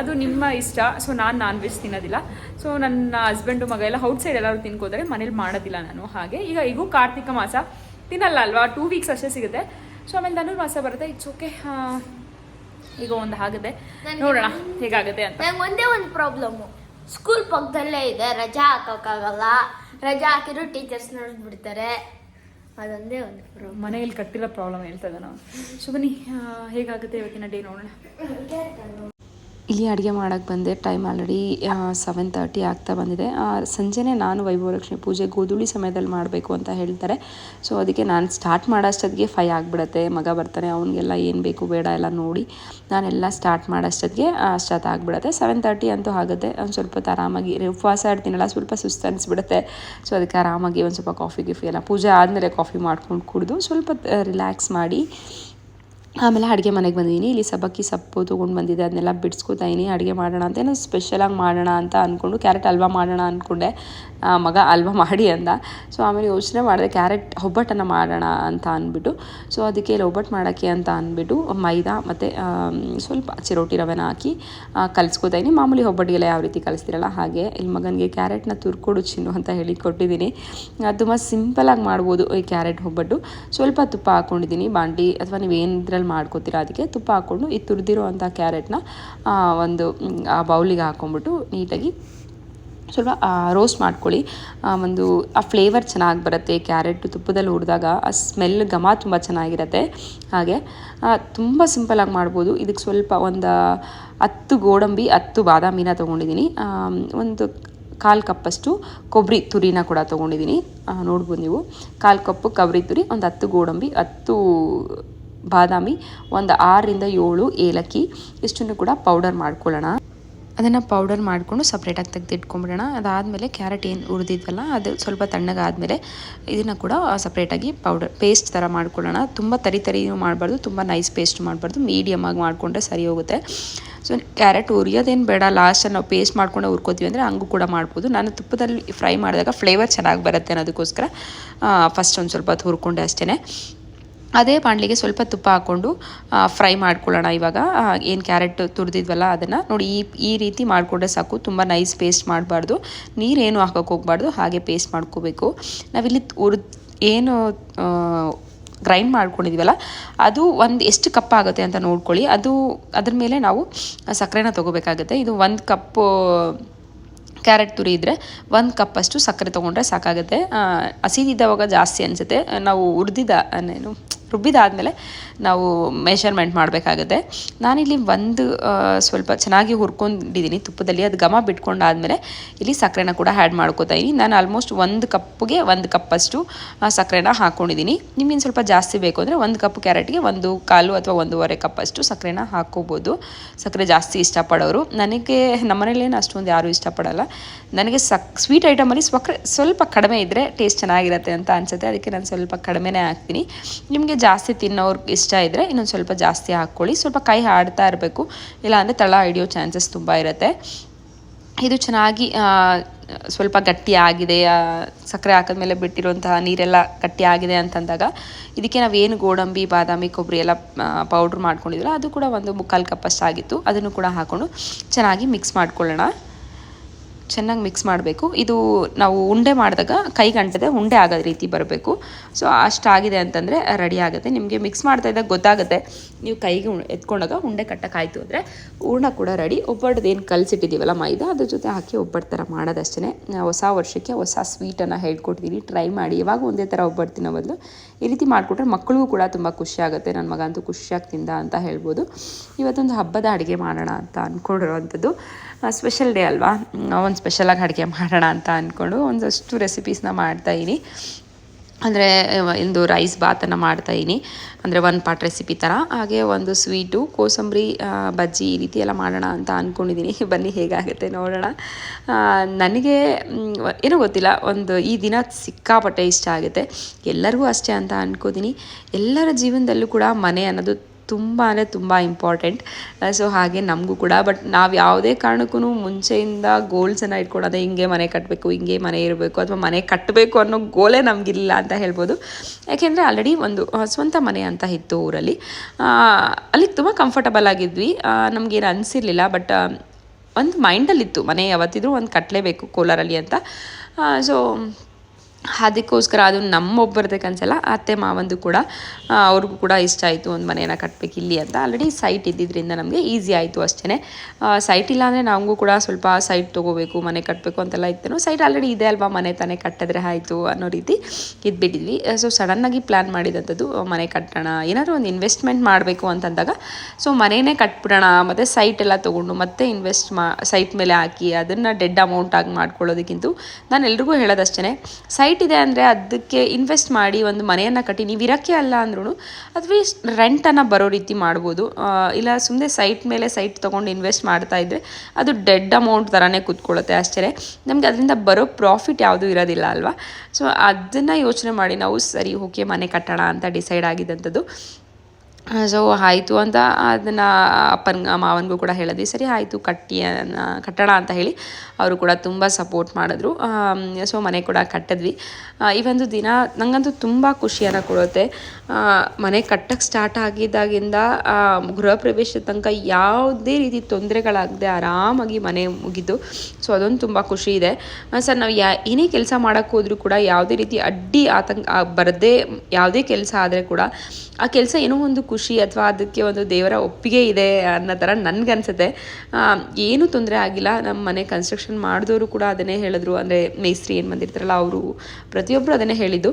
S1: ಅದು ನಿಮ್ಮ ಇಷ್ಟ. ಸೊ ನಾನು ನಾನ್ ವೆಜ್ ತಿನ್ನೋದಿಲ್ಲ. ಸೊ ನನ್ನ ಹಸ್ಬೆಂಡು ಮಗ ಎಲ್ಲ ಔಟ್ ಸೈಡ್ ಎಲ್ಲರೂ ತಿನ್ಕೋತಾರೆ ಮನೇಲಿ ಮಾಡೋದಿಲ್ಲ ನಾನು. ಹಾಗೆ ಈಗ ಈಗೂ ಕಾರ್ತಿಕ ಮಾಸ. ತಿನ್ನಲ್ಲ ಅಲ್ವಾ? ಟೂ ವೀಕ್ಸ್ ಅಷ್ಟೇ ಸಿಗುತ್ತೆ. ಸೊ ಆಮೇಲೆ ಧನುರ್ ಮಾಸ ಬರುತ್ತೆ. ಇಟ್ಸ್ ಓಕೆ ಈಗ ಒಂದು ಆಗುತ್ತೆ. ನೋಡೋಣ ಹೇಗಾಗುತ್ತೆ ಅಂತ.
S3: ನಂಗೆ ಒಂದೇ ಒಂದು ಪ್ರಾಬ್ಲಮ್ಮು ಸ್ಕೂಲ್ ಪಕ್ಕದಲ್ಲೇ ಇದೆ. ರಜಾ ಹಾಕೋಕ್ಕಾಗಲ್ಲ. ರಜಾ ಹಾಕಿದ್ರು ಟೀಚರ್ಸ್ ನೋಡ್ಬಿಡ್ತಾರೆ. ಅದೊಂದೇ ಒಂದು ಪ್ರಾಬ್ಲಮ್
S1: ಮನೆಯಲ್ಲಿ ಕಟ್ಟಿರೋ ಪ್ರಾಬ್ಲಮ್ ಹೇಳ್ತಾ ಇದ್ದಾನ ನಾವು ಸೊ ಬನ್ನಿ ಹೇಗಾಗುತ್ತೆ ಇವತ್ತಿನ ಡೇ ನೋಡೋಣ?
S2: ಇಲ್ಲಿ ಅಡುಗೆ ಮಾಡೋಕ್ಕೆ ಬಂದೆ. ಟೈಮ್ ಆಲ್ರೆಡಿ ಸೆವೆನ್ ತರ್ಟಿ ಆಗ್ತಾ ಬಂದಿದೆ. ಸಂಜೆನೇ ನಾನು ವೈಭವಲಕ್ಷ್ಮಿ ಪೂಜೆ ಗೋಧೂಳಿ ಸಮಯದಲ್ಲಿ ಮಾಡಬೇಕು ಅಂತ ಹೇಳ್ತಾರೆ. ಸೊ ಅದಕ್ಕೆ ನಾನು ಸ್ಟಾರ್ಟ್ ಮಾಡೋಷ್ಟೊತ್ತಿಗೆ ಫೈ ಆಗಿಬಿಡತ್ತೆ. ಮಗ ಬರ್ತಾನೆ, ಅವನಿಗೆಲ್ಲ ಏನು ಬೇಕು ಬೇಡ ಎಲ್ಲ ನೋಡಿ ನಾನೆಲ್ಲ ಸ್ಟಾರ್ಟ್ ಮಾಡೋಷ್ಟೊತ್ತಿಗೆ ಅಷ್ಟೊತ್ತು ಆಗಿಬಿಡತ್ತೆ. ಸೆವೆನ್ ತರ್ಟಿ ಅಂತೂ ಆಗುತ್ತೆ. ಒಂದು ಸ್ವಲ್ಪ ಹೊತ್ತು ಆರಾಮಾಗಿ, ಉಪವಾಸ ಇರ್ತೀನಲ್ಲ ಸ್ವಲ್ಪ ಸುಸ್ತು ಅನಿಸ್ಬಿಡುತ್ತೆ. ಸೊ ಅದಕ್ಕೆ ಆರಾಮಾಗಿ ಒಂದು ಸ್ವಲ್ಪ ಕಾಫಿ ಗಿಫಿ ಎಲ್ಲ ಪೂಜೆ ಆದಮೇಲೆ ಕಾಫಿ ಮಾಡ್ಕೊಂಡು ಕುಡಿದು ಸ್ವಲ್ಪ ರಿಲ್ಯಾಕ್ಸ್ ಮಾಡಿ ಆಮೇಲೆ ಅಡುಗೆ ಮನೆಗೆ ಬಂದಿದ್ದೀನಿ. ಇಲ್ಲಿ ಸಬ್ಬಕ್ಕಿ ಸೊಪ್ಪು ತೊಗೊಂಡು ಬಂದಿದ್ದೆ. ಅದನ್ನೆಲ್ಲ ಬಿಡಿಸ್ಕೊತಾ ಇದ್ದೀನಿ ಅಡುಗೆ ಮಾಡೋಣ ಅಂತ ಏನೋ ಸ್ಪೆಷಲಾಗಿ ಮಾಡೋಣ ಅಂತ ಅಂದ್ಕೊಂಡು ಕ್ಯಾರೆಟ್ ಹಲ್ವಾ ಮಾಡೋಣ ಅಂದ್ಕೊಂಡೆ ಮಗ ಹಲ್ವಾ ಮಾಡಿ ಅಂದ. ಸೊ ಆಮೇಲೆ ಯೋಚನೆ ಮಾಡಿದೆ ಕ್ಯಾರೆಟ್ ಒಬ್ಬಟ್ಟನ್ನು ಮಾಡೋಣ ಅಂತ ಅಂದ್ಬಿಟ್ಟು. ಸೊ ಅದಕ್ಕೆ ಇಲ್ಲಿ ಒಬ್ಬಟ್ಟು ಮಾಡೋಕ್ಕೆ ಅಂತ ಅಂದ್ಬಿಟ್ಟು, ಮೈದಾ ಮತ್ತು ಸ್ವಲ್ಪ ಚಿರೋಟಿ ರವೆನ ಹಾಕಿ ಕಲಿಸ್ಕೊತಾ ಇದ್ದೀನಿ ಮಾಮೂಲಿ ಒಬ್ಬಟ್ಟಿಗೆಲ್ಲ ಯಾವ ರೀತಿ ಕಲಿಸ್ತಿರಲ್ಲ ಹಾಗೆ. ಇಲ್ಲಿ ಮಗನಿಗೆ ಕ್ಯಾರೆಟ್ನ ತುರ್ಕೊಡು ಚಿನ್ನು ಅಂತ ಹೇಳಿ ಕೊಟ್ಟಿದ್ದೀನಿ ತುಂಬ ಸಿಂಪಲಾಗಿ ಮಾಡ್ಬೋದು ಈ ಕ್ಯಾರೆಟ್ ಒಬ್ಬಟ್ಟು. ಸ್ವಲ್ಪ ತುಪ್ಪ ಹಾಕ್ಕೊಂಡಿದ್ದೀನಿ ಬಾಂಡಿ, ಅಥವಾ ನೀವು ಏನದ್ರಲ್ಲಿ ಮಾಡ್ಕೋತೀರಾ? ಅದಕ್ಕೆ ತುಪ್ಪ ಹಾಕ್ಕೊಂಡು ಈ ತುರಿದಿರೋ ಅಂಥ ಕ್ಯಾರೆಟ್ನ ಒಂದು ಆ ಬೌಲಿಗೆ ಹಾಕ್ಕೊಂಬಿಟ್ಟು ನೀಟಾಗಿ ಸ್ವಲ್ಪ ರೋಸ್ಟ್ ಮಾಡ್ಕೊಳ್ಳಿ. ಒಂದು, ಆ ಫ್ಲೇವರ್ ಚೆನ್ನಾಗಿ ಬರುತ್ತೆ. ಕ್ಯಾರೆಟ್ ತುಪ್ಪದಲ್ಲಿ ಹುರಿದಾಗ ಆ ಸ್ಮೆಲ್, ಘಮ ತುಂಬ ಚೆನ್ನಾಗಿರುತ್ತೆ. ಹಾಗೆ ತುಂಬ ಸಿಂಪಲಾಗಿ ಮಾಡ್ಬೋದು. ಇದಕ್ಕೆ ಸ್ವಲ್ಪ ಒಂದು ಹತ್ತು ಗೋಡಂಬಿ, ಹತ್ತು ಬಾದಾಮಿನ ತೊಗೊಂಡಿದ್ದೀನಿ. ಒಂದು ಕಾಲು ಕಪ್ಪಷ್ಟು ಕೊಬ್ಬರಿ ತುರಿನ ಕೂಡ ತೊಗೊಂಡಿದ್ದೀನಿ. ನೋಡ್ಬೋದು ನೀವು. ಕಾಲು ಕಪ್ಪು, ಕೊಬ್ಬರಿ ತುರಿ, ಒಂದು ಹತ್ತು ಗೋಡಂಬಿ, ಹತ್ತು ಬಾದಾಮಿ ಒಂದು ಆರರಿಂದ ಏಳು ಏಲಕ್ಕಿ. ಇಷ್ಟನ್ನು ಕೂಡ ಪೌಡರ್ ಮಾಡ್ಕೊಳ್ಳೋಣ. ಅದನ್ನು ಪೌಡರ್ ಮಾಡಿಕೊಂಡು ಸಪ್ರೇಟಾಗಿ ತೆಗೆದಿಟ್ಕೊಂಡ್ಬಿಡೋಣ ಅದಾದಮೇಲೆ ಕ್ಯಾರೆಟ್ ಏನು ಹುರಿದಿದ್ವಲ್ಲ ಅದು ಸ್ವಲ್ಪ ತಣ್ಣಗಾದಮೇಲೆ ಇದನ್ನು ಕೂಡ ಸಪ್ರೇಟಾಗಿ ಪೌಡರ್ ಪೇಸ್ಟ್ ಥರ ಮಾಡ್ಕೊಳ್ಳೋಣ. ತುಂಬ ತರಿ ತರಿನೂ ಮಾಡಬಾರ್ದು, ತುಂಬ ನೈಸ್ ಪೇಸ್ಟ್ ಮಾಡಬಾರ್ದು. ಮೀಡಿಯಮಾಗಿ ಮಾಡಿಕೊಂಡ್ರೆ ಸರಿ ಹೋಗುತ್ತೆ. ಸೊ ಕ್ಯಾರೆಟ್ ಉರಿಯೋದೇನು ಬೇಡ. ಲಾಸ್ಟಲ್ಲಿ ನಾವು ಪೇಸ್ಟ್ ಮಾಡ್ಕೊಂಡು ಹುರ್ಕೋತೀವಿ ಅಂದರೆ ಹಂಗೂ ಕೂಡ ಮಾಡ್ಬೋದು. ನಾನು ತುಪ್ಪದಲ್ಲಿ ಫ್ರೈ ಮಾಡಿದಾಗ ಫ್ಲೇವರ್ ಚೆನ್ನಾಗಿ ಬರುತ್ತೆ ಅನ್ನೋದಕ್ಕೋಸ್ಕರ ಫಸ್ಟ್ ಒಂದು ಸ್ವಲ್ಪ ಹೊತ್ತು ಹುರ್ಕೊಂಡೆ ಅಷ್ಟೇ ಅದೇ ಬಾಣಲಿಗೆ ಸ್ವಲ್ಪ ತುಪ್ಪ ಹಾಕ್ಕೊಂಡು ಫ್ರೈ ಮಾಡ್ಕೊಳ್ಳೋಣ ಇವಾಗ. ಏನು ಕ್ಯಾರೆಟ್ ತುರಿದಿದ್ವಲ್ಲ ಅದನ್ನು. ನೋಡಿ, ಈ ಈ ರೀತಿ ಮಾಡಿಕೊಂಡ್ರೆ ಸಾಕು. ತುಂಬ ನೈಸ್ ಪೇಸ್ಟ್ ಮಾಡಬಾರ್ದು. ನೀರೇನು ಹಾಕೋಕೆ ಹೋಗ್ಬಾರ್ದು. ಹಾಗೆ ಪೇಸ್ಟ್ ಮಾಡ್ಕೋಬೇಕು. ನಾವಿಲ್ಲಿ ಹುರಿದ್ ಏನು ಗ್ರೈಂಡ್ ಮಾಡ್ಕೊಂಡಿದ್ವಲ್ಲ, ಅದು ಒಂದು ಎಷ್ಟು ಕಪ್ ಆಗುತ್ತೆ ಅಂತ ನೋಡ್ಕೊಳ್ಳಿ. ಅದು, ಅದ್ರ ಮೇಲೆ ನಾವು ಸಕ್ಕರೆನ ತೊಗೋಬೇಕಾಗುತ್ತೆ. ಇದು ಒಂದು ಕಪ್ಪು ಕ್ಯಾರೆಟ್ ತುರಿ ಇದ್ದರೆ ಒಂದು ಕಪ್ಪಷ್ಟು ಸಕ್ಕರೆ ತೊಗೊಂಡ್ರೆ ಸಾಕಾಗುತ್ತೆ. ಹಸಿದಿದ್ದವಾಗ ಜಾಸ್ತಿ ಅನಿಸುತ್ತೆ. ನಾವು ಹುರಿದಿದ್ದ ಏನು ರುಬ್ಬಿದಾದಮೇಲೆ ನಾವು ಮೆಷರ್ಮೆಂಟ್ ಮಾಡಬೇಕಾಗುತ್ತೆ. ನಾನಿಲ್ಲಿ ಒಂದು ಸ್ವಲ್ಪ ಚೆನ್ನಾಗಿ ಹುರ್ಕೊಂಡಿದ್ದೀನಿ ತುಪ್ಪದಲ್ಲಿ. ಅದು ಘಮ ಬಿಟ್ಕೊಂಡಾದಮೇಲೆ ಇಲ್ಲಿ ಸಕ್ಕರೆನ ಕೂಡ ಆ್ಯಡ್ ಮಾಡ್ಕೋತಾ ಇದ್ದೀನಿ ನಾನು ಆಲ್ಮೋಸ್ಟ್ ಒಂದು ಕಪ್ಗೆ ಒಂದು ಕಪ್ಪಷ್ಟು ಸಕ್ಕರೆನ ಹಾಕ್ಕೊಂಡಿದ್ದೀನಿ ನಿಮಗೆ ಸ್ವಲ್ಪ ಜಾಸ್ತಿ ಬೇಕು ಅಂದರೆ ಒಂದು ಕಪ್ ಕ್ಯಾರೆಟ್ಗೆ ಒಂದು ಕಾಲು ಅಥವಾ ಒಂದೂವರೆ ಕಪ್ಪಷ್ಟು ಸಕ್ಕರೆನ ಹಾಕ್ಕೋಬೋದು. ಸಕ್ಕರೆ ಜಾಸ್ತಿ ಇಷ್ಟಪಡೋರು. ನನಗೆ, ನಮ್ಮನೇಲೇನು ಅಷ್ಟೊಂದು ಯಾರೂ ಇಷ್ಟಪಡಲ್ಲ. ನನಗೆ ಸಕ್, ಸ್ವೀಟ್ ಐಟಮಲ್ಲಿ ಸಕ್ಕರೆ ಸ್ವಲ್ಪ ಕಡಿಮೆ ಇದ್ದರೆ ಟೇಸ್ಟ್ ಚೆನ್ನಾಗಿರುತ್ತೆ ಅಂತ ಅನಿಸುತ್ತೆ. ಅದಕ್ಕೆ ನಾನು ಸ್ವಲ್ಪ ಕಡಿಮೆನೇ ಹಾಕ್ತೀನಿ. ಜಾಸ್ತಿ ತಿನ್ನೋರ್ಗೆ ಇಷ್ಟ ಇದ್ದರೆ ಇನ್ನೊಂದು ಸ್ವಲ್ಪ ಜಾಸ್ತಿ ಹಾಕ್ಕೊಳ್ಳಿ. ಸ್ವಲ್ಪ ಕೈ ಆಡ್ತಾ ಇರಬೇಕು. ಇಲ್ಲಾಂದರೆ ತಳ ಹಿಡಿಯೋ ಚಾನ್ಸಸ್ ತುಂಬ ಇರುತ್ತೆ. ಇದು ಚೆನ್ನಾಗಿ ಸ್ವಲ್ಪ ಗಟ್ಟಿಯಾಗಿದೆ ಸಕ್ಕರೆ ಹಾಕಿದ್ಮೇಲೆ ಬಿಟ್ಟಿರುವಂತಹ ನೀರೆಲ್ಲ ಗಟ್ಟಿಯಾಗಿದೆ ಅಂತಂದಾಗ ಇದಕ್ಕೆ ನಾವೇನು ಗೋಡಂಬಿ, ಬಾದಾಮಿ ಕೊಬ್ಬರಿ ಎಲ್ಲ ಪೌಡ್ರ್ ಮಾಡ್ಕೊಂಡಿದ್ವಲ್ಲ, ಅದು ಕೂಡ ಒಂದು ಮುಕ್ಕಾಲು ಕಪ್ಪಷ್ಟು ಅದನ್ನು ಕೂಡ ಹಾಕ್ಕೊಂಡು ಚೆನ್ನಾಗಿ ಮಿಕ್ಸ್ ಮಾಡ್ಕೊಳ್ಳೋಣ. ಚೆನ್ನಾಗಿ ಮಿಕ್ಸ್ ಮಾಡಬೇಕು. ಇದು ನಾವು ಉಂಡೆ ಮಾಡಿದಾಗ ಕೈಗೆ ಅಂಟದೆ ಉಂಡೆ ಆಗೋ ರೀತಿ ಬರಬೇಕು. ಸೊ ಅಷ್ಟಾಗಿದೆ ಅಂತಂದರೆ ರೆಡಿ ಆಗುತ್ತೆ. ನಿಮಗೆ ಮಿಕ್ಸ್ ಮಾಡ್ತಾ ಇದ್ದಾಗ ಗೊತ್ತಾಗುತ್ತೆ. ನೀವು ಕೈಗೆ ಎತ್ಕೊಂಡಾಗ ಉಂಡೆ ಕಟ್ಟಕ್ಕಾಯಿತು ಅಂದರೆ ಹೂರ್ಣ ಕೂಡ ರೆಡಿ ಒಬ್ಬಟ್ಟದು ಏನು ಕಲಸಿಟ್ಟಿದ್ದೀವಲ್ಲ ಮೈದಾ, ಅದ್ರ ಜೊತೆ ಹಾಕಿ ಒಬ್ಬಟ್ಟು ಥರ ಮಾಡೋದಷ್ಟೇ ಹೊಸ ವರ್ಷಕ್ಕೆ ಹೊಸ ಸ್ವೀಟನ್ನು ಹೇಳ್ಕೊಡ್ತೀನಿ. ಟ್ರೈ ಮಾಡಿ. ಇವಾಗ ಒಂದೇ ಥರ ಒಬ್ಬಟ್ಟು ತಿನ್ನೋ ಬದಲು ಈ ರೀತಿ ಮಾಡಿಕೊಟ್ರೆ ಮಕ್ಕಳಿಗೂ ಕೂಡ ತುಂಬ ಖುಷಿಯಾಗುತ್ತೆ ನನ್ನ ಮಗ ಅಂತೂ ಖುಷಿಯಾಗಿ ತಿಂದ ಅಂತ ಹೇಳ್ಬೋದು. ಇವತ್ತೊಂದು ಹಬ್ಬದ ಅಡುಗೆ ಮಾಡೋಣ ಅಂತ ಅಂದ್ಕೊಂಡಿರೋವಂಥದ್ದು ಸ್ಪೆಷಲ್ ಡೇ ಅಲ್ವಾ? ಒಂದು ಸ್ಪೆಷಲಾಗಿ ಅಡುಗೆ ಮಾಡೋಣ ಅಂತ ಅಂದ್ಕೊಂಡು ಒಂದಷ್ಟು ರೆಸಿಪೀಸ್ನ ಮಾಡ್ತಾಯಿದ್ದೀನಿ ಅಂದರೆ ಒಂದು ರೈಸ್ ಬಾತನ್ನು ಮಾಡ್ತಾಯಿನಿ ಅಂದರೆ ಒಂದು ಪಾಟ್ ರೆಸಿಪಿ ಥರ ಹಾಗೆ ಒಂದು ಸ್ವೀಟು ಕೋಸಂಬರಿ ಬಜ್ಜಿ ಈ ರೀತಿ ಎಲ್ಲ ಮಾಡೋಣ ಅಂತ ಅಂದ್ಕೊಂಡಿದ್ದೀನಿ ಬನ್ನಿ ಹೇಗಾಗುತ್ತೆ ನೋಡೋಣ. ನನಗೆ ಏನೂ ಗೊತ್ತಿಲ್ಲ. ಒಂದು ಈ ದಿನ ಸಿಕ್ಕಾಪಟ್ಟೆ ಇಷ್ಟ ಆಗುತ್ತೆ. ಎಲ್ಲರಿಗೂ ಅಷ್ಟೇ ಅಂತ ಅಂದ್ಕೋತೀನಿ ಎಲ್ಲರ ಜೀವನದಲ್ಲೂ ಕೂಡ ಮನೆ ಅನ್ನೋದು ತುಂಬ ಅಂದರೆ ತುಂಬ ಇಂಪಾರ್ಟೆಂಟ್ ಸೊ ಹಾಗೆ ನಮಗೂ ಕೂಡ ಬಟ್ ನಾವು ಯಾವುದೇ ಕಾರಣಕ್ಕೂ ಮುಂಚೆಯಿಂದ ಗೋಲ್ಸನ್ನು ಇಟ್ಕೊಳ್ಳೋದೆ ಹಿಂಗೆ ಮನೆ ಕಟ್ಟಬೇಕು ಹಿಂಗೆ ಮನೆ ಇರಬೇಕು, ಅಥವಾ ಮನೆ ಕಟ್ಟಬೇಕು ಅನ್ನೋ ಗೋಲೇ ನಮಗಿಲ್ಲ ಅಂತ ಹೇಳ್ಬೋದು. ಯಾಕೆಂದರೆ ಆಲ್ರೆಡಿ ಒಂದು ಸ್ವಂತ ಮನೆ ಅಂತ ಇತ್ತು ಊರಲ್ಲಿ. ಅಲ್ಲಿ ತುಂಬ ಕಂಫರ್ಟಬಲ್ ಆಗಿದ್ವಿ. ನಮಗೇನು ಅನಿಸಿರಲಿಲ್ಲ ಬಟ್ ಒಂದು ಮೈಂಡಲ್ಲಿತ್ತು ಮನೆ ಯಾವತ್ತಿದ್ರೂ ಒಂದು ಕಟ್ಟಲೇಬೇಕು ಕೋಲಾರಲ್ಲಿ ಅಂತ. ಸೊ ಅದಕ್ಕೋಸ್ಕರ ಅದು ನಮ್ಮೊಬ್ಬರದೇ ಕನಸಲ್ಲ, ಅತ್ತೆ ಮಾವಂದು ಕೂಡ ಅವ್ರಿಗೂ ಕೂಡ ಇಷ್ಟ ಆಯಿತು ಒಂದು ಮನೆಯನ್ನು ಕಟ್ಟಬೇಕು ಇಲ್ಲಿ ಅಂತ. ಆಲ್ರೆಡಿ ಸೈಟ್ ಇದ್ದಿದ್ದರಿಂದ ನಮಗೆ ಈಸಿ ಆಯಿತು ಅಷ್ಟೇ ಸೈಟ್ ಇಲ್ಲ ಅಂದರೆ ನಮಗೂ ಕೂಡ ಸ್ವಲ್ಪ ಸೈಟ್ ತೊಗೋಬೇಕು, ಮನೆ ಕಟ್ಟಬೇಕು ಅಂತೆಲ್ಲ ಇತ್ತು. ಸೈಟ್ ಆಲ್ರೆಡಿ ಇದೆ ಅಲ್ವಾ, ಮನೆ ತಾನೇ ಕಟ್ಟಿದ್ರೆ ಆಯಿತು ಅನ್ನೋ ರೀತಿ ಇದ್ಬಿಟ್ಟಿದ್ವಿ. ಸೊ ಸಡನ್ನಾಗಿ ಪ್ಲ್ಯಾನ್ ಮಾಡಿದಂಥದ್ದು ಮನೆ ಕಟ್ಟೋಣ, ಏನಾದರೂ ಒಂದು ಇನ್ವೆಸ್ಟ್ಮೆಂಟ್ ಮಾಡಬೇಕು ಅಂತಂದಾಗ ಸೊ ಮನೆಯೇ ಕಟ್ಬಿಡೋಣ, ಮತ್ತು ಸೈಟ್ ಎಲ್ಲ ತೊಗೊಂಡು, ಮತ್ತೆ ಇನ್ವೆಸ್ಟ್ ಮಾ ಸೈಟ್ ಮೇಲೆ ಹಾಕಿ, ಅದನ್ನು ಡೆಡ್ ಅಮೌಂಟ್ ಆಗಿ ಮಾಡ್ಕೊಳ್ಳೋದಕ್ಕಿಂತ ನಾನು ಎಲ್ರಿಗೂ ಹೇಳೋದಷ್ಟೇ ಸೈಟ್ ಇದೆ ಅಂದರೆ ಅದಕ್ಕೆ ಇನ್ವೆಸ್ಟ್ ಮಾಡಿ ಒಂದು ಮನೆಯನ್ನು ಕಟ್ಟಿ, ನೀವು ಇರೋಕ್ಕೆ ಅಲ್ಲ ಅಂದ್ರೂ ಅಟ್ಲೀಸ್ಟ್ ರೆಂಟನ್ನು ಬರೋ ರೀತಿ ಮಾಡ್ಬೋದು. ಇಲ್ಲ ಸುಮ್ಮನೆ ಸೈಟ್ ಮೇಲೆ ಸೈಟ್ ತೊಗೊಂಡು ಇನ್ವೆಸ್ಟ್ ಮಾಡ್ತಾ ಇದ್ದರೆ ಅದು ಡೆಡ್ ಅಮೌಂಟ್ ಥರನೇ ಕೂತ್ಕೊಳ್ಳುತ್ತೆ ಅಷ್ಟೇ ನಮಗೆ ಅದರಿಂದ ಬರೋ ಪ್ರಾಫಿಟ್ ಯಾವುದೂ ಇರೋದಿಲ್ಲ ಅಲ್ವಾ? ಸೊ ಅದನ್ನು ಯೋಚನೆ ಮಾಡಿ ನಾವು ಸರಿ, ಓಕೆ, ಮನೆ ಕಟ್ಟೋಣ ಅಂತ ಡಿಸೈಡ್ ಆಗಿದ್ದಂಥದ್ದು ಸೊ ಆಯಿತು ಅಂತ ಅದನ್ನು ಅಪ್ಪನ ಮಾವನಿಗೂ ಕೂಡ ಹೇಳಿದ್ವಿ, ಸರಿ, ಆಯಿತು, ಕಟ್ಟಿ ಕಟ್ಟೋಣ ಅಂತ ಹೇಳಿ. ಅವರು ಕೂಡ ತುಂಬ ಸಪೋರ್ಟ್ ಮಾಡಿದ್ರು. ಸೊ ಮನೆ ಕೂಡ ಕಟ್ಟಿದ್ವಿ. ಈ ಒಂದು ದಿನ ನನಗಂತೂ ತುಂಬ ಖುಷಿಯನ್ನು ಕೊಡುತ್ತೆ. ಮನೆ ಕಟ್ಟಕ್ಕೆ ಸ್ಟಾರ್ಟ್ ಆಗಿದ್ದಾಗಿಂದ ಗೃಹ ಪ್ರವೇಶದ ತನಕ ಯಾವುದೇ ರೀತಿ ತೊಂದರೆಗಳಾಗದೆ ಆರಾಮಾಗಿ ಮನೆ ಮುಗಿದು ಸೊ ಅದೊಂದು ತುಂಬ ಖುಷಿ ಇದೆ. ಸರ್, ನಾವು ಯಾ, ಏನೇ ಕೆಲಸ ಮಾಡೋಕ್ಕೆ ಹೋದರೂ ಕೂಡ ಯಾವುದೇ ರೀತಿ ಅಡ್ಡಿ ಆತಂಕ ಬರದೇ ಯಾವುದೇ ಕೆಲಸ ಆದರೆ ಕೂಡ ಆ ಕೆಲಸ ಏನೋ ಒಂದು ಖುಷಿ ಅಥವಾ ಅದಕ್ಕೆ ಒಂದು ದೇವರ ಒಪ್ಪಿಗೆ ಇದೆ ಅನ್ನೋ ಥರ ನನಗನ್ಸುತ್ತೆ. ಏನೂ ತೊಂದರೆ ಆಗಿಲ್ಲ. ನಮ್ಮ ಮನೆ ಕನ್ಸ್ಟ್ರಕ್ಷನ್ ಮಾಡಿದವರು ಕೂಡ ಅದನ್ನೇ ಹೇಳಿದ್ರು. ಅಂದರೆ ಮೇಸ್ತ್ರಿ ಏನು ಬಂದಿರ್ತಾರಲ್ಲ, ಅವರು ಪ್ರತಿಯೊಬ್ಬರು ಅದನ್ನೇ ಹೇಳಿದ್ದು.